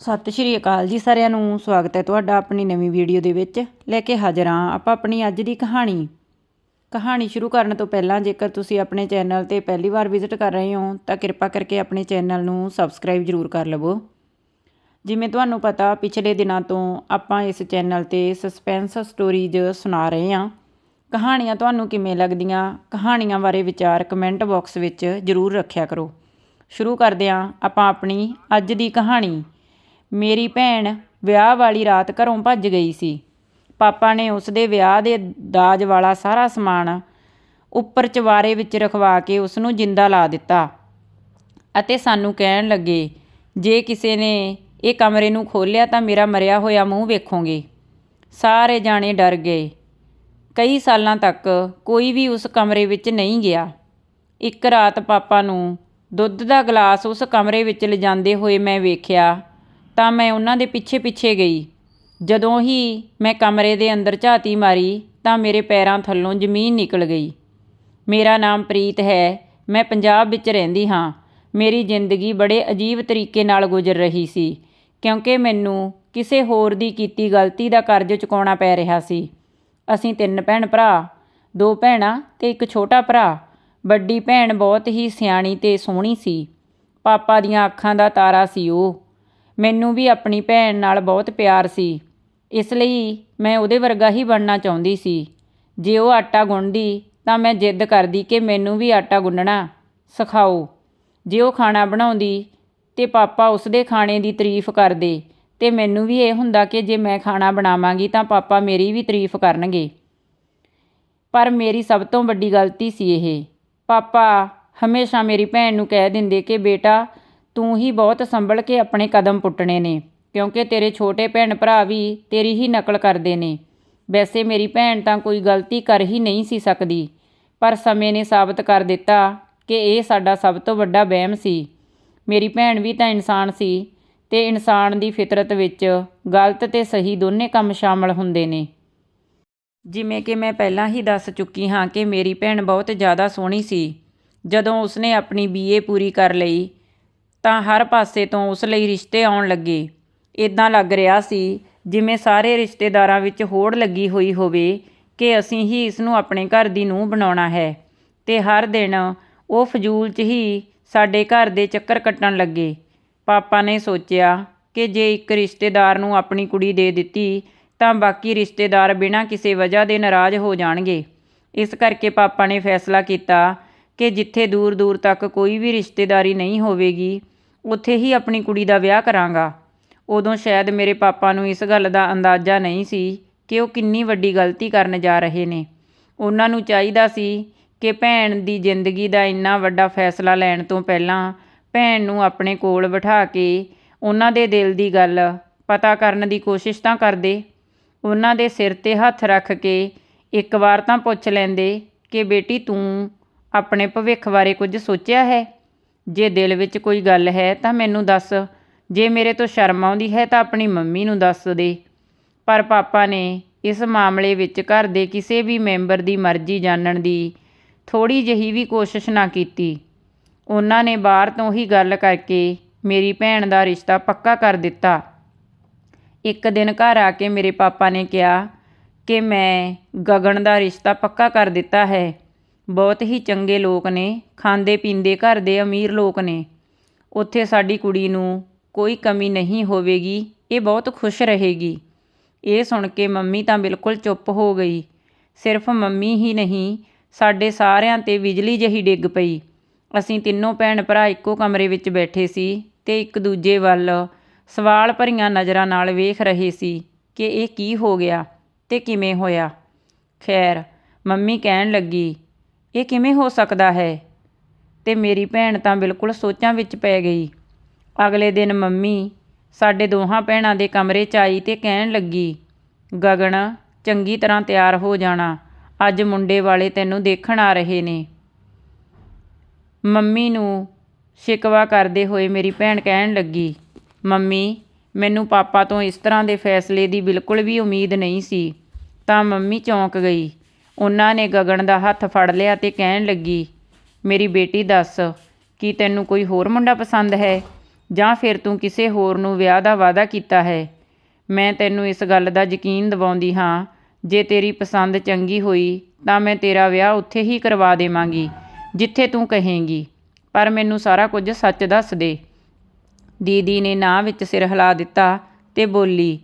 ਸਤਿ ਸ਼੍ਰੀ ਅਕਾਲ ਜੀ ਸਾਰਿਆਂ ਨੂੰ, ਸਵਾਗਤ ਹੈ ਤੁਹਾਡਾ ਆਪਣੀ ਨਵੀਂ ਵੀਡੀਓ ਦੇ ਵਿੱਚ। ਲੈ ਕੇ ਹਾਜ਼ਰ ਹਾਂ ਆਪਾਂ ਆਪਣੀ ਅੱਜ ਦੀ ਕਹਾਣੀ। ਕਹਾਣੀ ਸ਼ੁਰੂ ਕਰਨ ਤੋਂ ਪਹਿਲਾਂ ਜੇਕਰ ਤੁਸੀਂ ਆਪਣੇ ਚੈਨਲ ਤੇ ਪਹਿਲੀ ਵਾਰ ਵਿਜ਼ਿਟ ਕਰ ਰਹੇ ਹੋ, ਤਾਂ ਕਿਰਪਾ ਕਰਕੇ ਆਪਣੇ ਚੈਨਲ ਨੂੰ ਸਬਸਕ੍ਰਾਈਬ ਜ਼ਰੂਰ ਕਰ ਲਵੋ। ਜਿਵੇਂ ਤੁਹਾਨੂੰ ਪਤਾ, ਪਿਛਲੇ ਦਿਨਾਂ ਤੋਂ ਆਪਾਂ ਇਸ ਚੈਨਲ ਤੇ ਸਸਪੈਂਸ ਸਟੋਰੀਜ਼ ਸੁਣਾ ਰਹੇ ਹਾਂ। ਕਹਾਣੀਆਂ ਤੁਹਾਨੂੰ ਕਿਵੇਂ ਲੱਗਦੀਆਂ, ਕਹਾਣੀਆਂ ਬਾਰੇ ਵਿਚਾਰ ਕਮੈਂਟ ਬਾਕਸ ਵਿੱਚ ਜ਼ਰੂਰ ਰੱਖਿਆ ਕਰੋ। ਸ਼ੁਰੂ ਕਰਦੇ ਹਾਂ ਆਪਾਂ ਆਪਣੀ ਅੱਜ ਦੀ ਕਹਾਣੀ। ਮੇਰੀ ਭੈਣ ਵਿਆਹ ਵਾਲੀ ਰਾਤ ਘਰੋਂ ਭੱਜ ਗਈ ਸੀ। ਪਾਪਾ ਨੇ ਉਸ ਦੇ ਵਿਆਹ ਦੇ ਦਾਜ ਵਾਲਾ ਸਾਰਾ ਸਮਾਨ ਉੱਪਰ ਚਵਾਰੇ ਵਿੱਚ ਰਖਵਾ ਕੇ ਉਸ ਨੂੰ ਜਿੰਦਾ ਲਾ ਦਿੱਤਾ ਅਤੇ ਸਾਨੂੰ ਕਹਿਣ ਲੱਗੇ, ਜੇ ਕਿਸੇ ਨੇ ਇਹ ਕਮਰੇ ਨੂੰ ਖੋਲ੍ਹਿਆ ਤਾਂ ਮੇਰਾ ਮਰਿਆ ਹੋਇਆ ਮੂੰਹ ਵੇਖੋਗੇ। ਸਾਰੇ ਜਾਣੇ ਡਰ ਗਏ। ਕਈ ਸਾਲਾਂ ਤੱਕ ਕੋਈ ਵੀ ਉਸ ਕਮਰੇ ਵਿੱਚ ਨਹੀਂ ਗਿਆ। ਇੱਕ ਰਾਤ ਪਾਪਾ ਨੂੰ ਦੁੱਧ ਦਾ ਗਲਾਸ ਉਸ ਕਮਰੇ ਵਿੱਚ ਲਿਜਾਂਦੇ ਹੋਏ ਮੈਂ ਵੇਖਿਆ ਤਾਂ ਮੈਂ ਉਹਨਾਂ ਦੇ ਪਿੱਛੇ ਪਿੱਛੇ ਗਈ। ਜਦੋਂ ਹੀ ਮੈਂ ਕਮਰੇ ਦੇ ਅੰਦਰ ਝਾਤੀ ਮਾਰੀ ਤਾਂ ਮੇਰੇ ਪੈਰਾਂ ਥੱਲੋਂ ਜ਼ਮੀਨ ਨਿਕਲ ਗਈ। ਮੇਰਾ ਨਾਮ ਪ੍ਰੀਤ ਹੈ, ਮੈਂ ਪੰਜਾਬ ਵਿੱਚ ਰਹਿੰਦੀ ਹਾਂ। ਮੇਰੀ ਜ਼ਿੰਦਗੀ ਬੜੇ ਅਜੀਬ ਤਰੀਕੇ ਨਾਲ ਗੁਜ਼ਰ ਰਹੀ ਸੀ, ਕਿਉਂਕਿ ਮੈਨੂੰ ਕਿਸੇ ਹੋਰ ਦੀ ਕੀਤੀ ਗਲਤੀ ਦਾ ਕਰਜ਼ ਚੁਕਾਉਣਾ ਪੈ ਰਿਹਾ ਸੀ। ਅਸੀਂ ਤਿੰਨ ਭੈਣ ਭਰਾ, ਦੋ ਭੈਣਾਂ ਤੇ ਇੱਕ ਛੋਟਾ ਭਰਾ। ਵੱਡੀ ਭੈਣ ਬਹੁਤ ਹੀ ਸਿਆਣੀ ਤੇ ਸੋਹਣੀ ਸੀ। ਪਾਪਾ ਦੀਆਂ ਅੱਖਾਂ ਦਾ ਤਾਰਾ ਸੀ ਉਹ। ਮੈਨੂੰ ਵੀ ਆਪਣੀ ਭੈਣ ਨਾਲ ਬਹੁਤ ਪਿਆਰ ਸੀ। ਇਸ ਲਈ ਮੈਂ ਉਹਦੇ ਵਰਗਾ ਹੀ ਬਣਨਾ ਚਾਹੁੰਦੀ ਸੀ। ਜੇ ਉਹ ਆਟਾ ਗੁੰਨਦੀ, ਤਾਂ ਮੈਂ ਜਿੱਦ ਕਰਦੀ ਕਿ ਮੈਨੂੰ ਵੀ ਆਟਾ ਗੁੰਨਣਾ। ਸਿਖਾਓ। ਜੇ ਉਹ ਖਾਣਾ ਬਣਾਉਂਦੀ, ਤੇ ਪਾਪਾ ਉਸਦੇ ਖਾਣੇ ਦੀ ਤਾਰੀਫ ਕਰਦੇ, ਤੇ ਮੈਨੂੰ ਵੀ ਇਹ ਹੁੰਦਾ ਕਿ ਜੇ ਮੈਂ ਖਾਣਾ ਬਣਾਵਾਂਗੀ, ਤਾਂ ਪਾਪਾ ਮੇਰੀ ਵੀ ਤਾਰੀਫ ਕਰਨਗੇ। ਪਰ ਮੇਰੀ ਸਭ ਤੋਂ ਵੱਡੀ ਗਲਤੀ ਸੀ ਇਹ। ਪਾਪਾ ਹਮੇਸ਼ਾ ਮੇਰੀ ਭੈਣ ਨੂੰ ਕਹਿ ਦਿੰਦੇ ਕਿ ਬੇਟਾ ਤੂੰ ਹੀ ਬਹੁਤ ਸੰਭਲ ਕੇ ਆਪਣੇ ਕਦਮ ਪੁੱਟਣੇ ਨੇ, ਕਿਉਂਕਿ ਤੇਰੇ ਛੋਟੇ ਭੈਣ ਭਰਾ ਵੀ ਤੇਰੀ ਹੀ ਨਕਲ ਕਰਦੇ ਨੇ। ਵੈਸੇ ਮੇਰੀ ਭੈਣ ਤਾਂ ਕੋਈ ਗਲਤੀ ਕਰ ਹੀ ਨਹੀਂ ਸੀ ਸਕਦੀ, ਪਰ ਸਮੇਂ ਨੇ ਸਾਬਤ ਕਰ ਦਿੱਤਾ ਕਿ ਇਹ ਸਾਡਾ ਸਭ ਤੋਂ ਵੱਡਾ ਵਹਿਮ ਸੀ। ਮੇਰੀ ਭੈਣ ਵੀ ਤਾਂ ਇਨਸਾਨ ਸੀ ਤੇ ਇਨਸਾਨ ਦੀ ਫਿਤਰਤ ਵਿੱਚ ਗਲਤ ਤੇ ਸਹੀ ਦੋਨੇ ਕੰਮ ਸ਼ਾਮਲ ਹੁੰਦੇ ਨੇ। ਜਿਵੇਂ ਕਿ ਮੈਂ ਪਹਿਲਾਂ ਹੀ ਦੱਸ ਚੁੱਕੀ ਹਾਂ ਕਿ ਮੇਰੀ ਭੈਣ ਬਹੁਤ ਜ਼ਿਆਦਾ ਸੋਹਣੀ ਸੀ। ਜਦੋਂ ਉਸਨੇ ਆਪਣੀ ਬੀਏ ਪੂਰੀ ਕਰ ਲਈ ਤਾਂ ਹਰ ਪਾਸੇ ਤੋਂ ਉਸ ਲਈ ਰਿਸ਼ਤੇ ਆਉਣ ਲੱਗੇ। ਇਦਾਂ ਲੱਗ ਰਿਹਾ ਸੀ, ਜਿਵੇਂ ਸਾਰੇ ਰਿਸ਼ਤੇਦਾਰਾਂ ਵਿੱਚ ਹੋੜ ਲੱਗੀ ਹੋਈ ਹੋਵੇ ਕਿ ਅਸੀਂ ਹੀ ਇਸ ਨੂੰ ਆਪਣੇ ਘਰ ਦੀ ਨੂੰਹ ਬਣਾਉਣਾ ਹੈ। ਤੇ ਹਰ ਦਿਨ ਉਹ ਫਜ਼ੂਲ 'ਚ ਹੀ ਸਾਡੇ ਘਰ ਦੇ ਚੱਕਰ ਕੱਟਣ ਲੱਗੇ। ਪਾਪਾ ਨੇ ਸੋਚਿਆ ਕਿ ਜੇ ਇੱਕ ਰਿਸ਼ਤੇਦਾਰ ਨੂੰ ਆਪਣੀ ਕੁੜੀ ਦੇ ਦਿੱਤੀ, ਤਾਂ ਬਾਕੀ ਰਿਸ਼ਤੇਦਾਰ ਬਿਨਾਂ ਕਿਸੇ ਵਜ੍ਹਾ ਦੇ ਨਾਰਾਜ਼ ਹੋ ਜਾਣਗੇ। ਇਸ ਕਰਕੇ ਪਾਪਾ ਨੇ ਫੈਸਲਾ ਕੀਤਾ ਕਿ ਜਿੱਥੇ ਦੂਰ ਦੂਰ ਤੱਕ ਕੋਈ ਵੀ ਰਿਸ਼ਤੇਦਾਰੀ ਨਹੀਂ ਹੋਵੇਗੀ ਉੱਥੇ ਹੀ ਆਪਣੀ ਕੁੜੀ ਦਾ ਵਿਆਹ ਕਰਾਂਗਾ। ਉਦੋਂ ਸ਼ਾਇਦ ਮੇਰੇ ਪਾਪਾ ਨੂੰ ਇਸ ਗੱਲ ਦਾ ਅੰਦਾਜ਼ਾ ਨਹੀਂ ਸੀ ਕਿ ਉਹ ਕਿੰਨੀ ਵੱਡੀ ਗਲਤੀ ਕਰਨ ਜਾ ਰਹੇ ਨੇ। ਉਹਨਾਂ ਨੂੰ ਚਾਹੀਦਾ ਸੀ ਕਿ ਭੈਣ ਦੀ ਜ਼ਿੰਦਗੀ ਦਾ ਇੰਨਾ ਵੱਡਾ ਫੈਸਲਾ ਲੈਣ ਤੋਂ ਪਹਿਲਾਂ ਭੈਣ ਨੂੰ ਆਪਣੇ ਕੋਲ ਬਿਠਾ ਕੇ ਉਹਨਾਂ ਦੇ ਦਿਲ ਦੀ ਗੱਲ ਪਤਾ ਕਰਨ ਦੀ ਕੋਸ਼ਿਸ਼ ਤਾਂ ਕਰਦੇ। ਉਹਨਾਂ ਦੇ ਸਿਰ ਤੇ ਹੱਥ ਰੱਖ ਕੇ ਇੱਕ ਵਾਰ ਤਾਂ ਪੁੱਛ ਲੈਂਦੇ ਕਿ ਬੇਟੀ ਤੂੰ ਆਪਣੇ ਭਵਿੱਖ ਬਾਰੇ ਕੁਝ ਸੋਚਿਆ ਹੈ? ਜੇ ਦਿਲ ਵਿੱਚ ਕੋਈ ਗੱਲ ਹੈ ਤਾਂ ਮੈਨੂੰ ਦੱਸ। ਜੇ ਮੇਰੇ ਤੋਂ ਸ਼ਰਮ ਆਉਂਦੀ ਹੈ ਤਾਂ ਆਪਣੀ ਮੰਮੀ ਨੂੰ ਦੱਸ ਦੇ। ਪਰ ਪਾਪਾ ਨੇ ਇਸ ਮਾਮਲੇ ਵਿੱਚ ਘਰ ਦੇ ਕਿਸੇ ਵੀ ਮੈਂਬਰ ਦੀ ਮਰਜ਼ੀ ਜਾਣਨ ਦੀ ਥੋੜੀ ਜਿਹੀ ਵੀ ਕੋਸ਼ਿਸ਼ ਨਾ ਕੀਤੀ। ਉਹਨਾਂ ਨੇ ਬਾਹਰ ਤੋਂ ਹੀ ਗੱਲ ਕਰਕੇ ਮੇਰੀ ਭੈਣ ਦਾ ਰਿਸ਼ਤਾ ਪੱਕਾ ਕਰ ਦਿੱਤਾ। ਇੱਕ ਦਿਨ ਘਰ ਆ ਕੇ ਮੇਰੇ ਪਾਪਾ ਨੇ ਕਿਹਾ ਕਿ ਮੈਂ ਗਗਨ ਦਾ ਰਿਸ਼ਤਾ ਪੱਕਾ ਕਰ ਦਿੱਤਾ ਹੈ। ਬਹੁਤ ਹੀ ਚੰਗੇ ਲੋਕ ਨੇ, ਖਾਂਦੇ ਪੀਂਦੇ ਘਰ ਦੇ ਅਮੀਰ ਲੋਕ ਨੇ। ਉੱਥੇ ਸਾਡੀ ਕੁੜੀ ਨੂੰ ਕੋਈ ਕਮੀ ਨਹੀਂ ਹੋਵੇਗੀ, ਇਹ ਬਹੁਤ ਖੁਸ਼ ਰਹੇਗੀ। ਇਹ ਸੁਣ ਕੇ ਮੰਮੀ ਤਾਂ ਬਿਲਕੁਲ ਚੁੱਪ ਹੋ ਗਈ। ਸਿਰਫ ਮੰਮੀ ਹੀ ਨਹੀਂ, ਸਾਡੇ ਸਾਰਿਆਂ ਤੇ ਬਿਜਲੀ ਜਿਹੀ ਡਿੱਗ ਪਈ। ਅਸੀਂ ਤਿੰਨੋਂ ਭੈਣ ਭਰਾ ਇੱਕੋ ਕਮਰੇ ਵਿੱਚ ਬੈਠੇ ਸੀ ਤੇ ਇੱਕ ਦੂਜੇ ਵੱਲ ਸਵਾਲ ਭਰੀਆਂ ਨਜ਼ਰਾਂ ਨਾਲ ਵੇਖ ਰਹੇ ਸੀ ਕਿ ਇਹ ਕੀ ਹੋ ਗਿਆ ਤੇ ਕਿਵੇਂ ਹੋਇਆ। ਖੈਰ, ਮੰਮੀ ਕਹਿਣ ਲੱਗੀ ਇਹ ਕਿਵੇਂ ਹੋ ਸਕਦਾ ਹੈ? ਤੇ ਮੇਰੀ ਭੈਣ ਤਾਂ ਬਿਲਕੁਲ ਸੋਚਾਂ ਵਿੱਚ ਪੈ ਗਈ। ਅਗਲੇ ਦਿਨ ਮੰਮੀ ਸਾਡੇ ਦੋਹਾਂ ਭੈਣਾਂ ਦੇ ਕਮਰੇ 'ਚ ਆਈ ਤੇ ਕਹਿਣ ਲੱਗੀ, ਗਗਨ, ਚੰਗੀ ਤਰ੍ਹਾਂ ਤਿਆਰ ਹੋ ਜਾਣਾ। ਅੱਜ ਮੁੰਡੇ ਵਾਲੇ ਤੈਨੂੰ ਦੇਖਣ ਆ ਰਹੇ ਨੇ। ਮੰਮੀ ਨੂੰ ਸ਼ਿਕਵਾ ਕਰਦੇ ਹੋਏ ਮੇਰੀ ਭੈਣ ਕਹਿਣ ਲੱਗੀ, ਮੰਮੀ, ਮੈਨੂੰ ਪਾਪਾ ਤੋਂ ਇਸ ਤਰ੍ਹਾਂ ਦੇ ਫੈਸਲੇ ਦੀ ਬਿਲਕੁਲ ਵੀ ਉਮੀਦ ਨਹੀਂ ਸੀ। ਤਾਂ ਮੰਮੀ ਚੌਂਕ ਗਈ। ਉਹਨਾਂ ਨੇ ਗਗਨ ਦਾ ਹੱਥ ਫੜ ਲਿਆ ਤੇ ਕਹਿਣ ਲੱਗੀ, ਮੇਰੀ ਬੇਟੀ ਦੱਸ, ਕੀ ਤੈਨੂੰ ਕੋਈ ਹੋਰ ਮੁੰਡਾ ਪਸੰਦ ਹੈ? ਜਾਂ ਫਿਰ ਤੂੰ ਕਿਸੇ ਹੋਰ ਨੂੰ ਵਿਆਹ ਦਾ ਵਾਅਦਾ ਕੀਤਾ ਹੈ? ਮੈਂ ਤੈਨੂੰ ਇਸ ਗੱਲ ਦਾ ਯਕੀਨ ਦਿਵਾਉਂਦੀ ਹਾਂ, ਜੇ ਤੇਰੀ ਪਸੰਦ ਚੰਗੀ ਹੋਈ, ਤਾਂ ਮੈਂ ਤੇਰਾ ਵਿਆਹ ਉੱਥੇ ਹੀ ਕਰਵਾ ਦੇਵਾਂਗੀ, ਜਿੱਥੇ ਤੂੰ ਕਹੇਂਗੀ। ਪਰ ਮੈਨੂੰ ਸਾਰਾ ਕੁਝ ਸੱਚ ਦੱਸ ਦੇ। ਦੀਦੀ ਨੇ ਨਾਂ ਵਿੱਚ ਸਿਰ ਹਿਲਾ ਦਿੱਤਾ ਤੇ ਬੋਲੀ,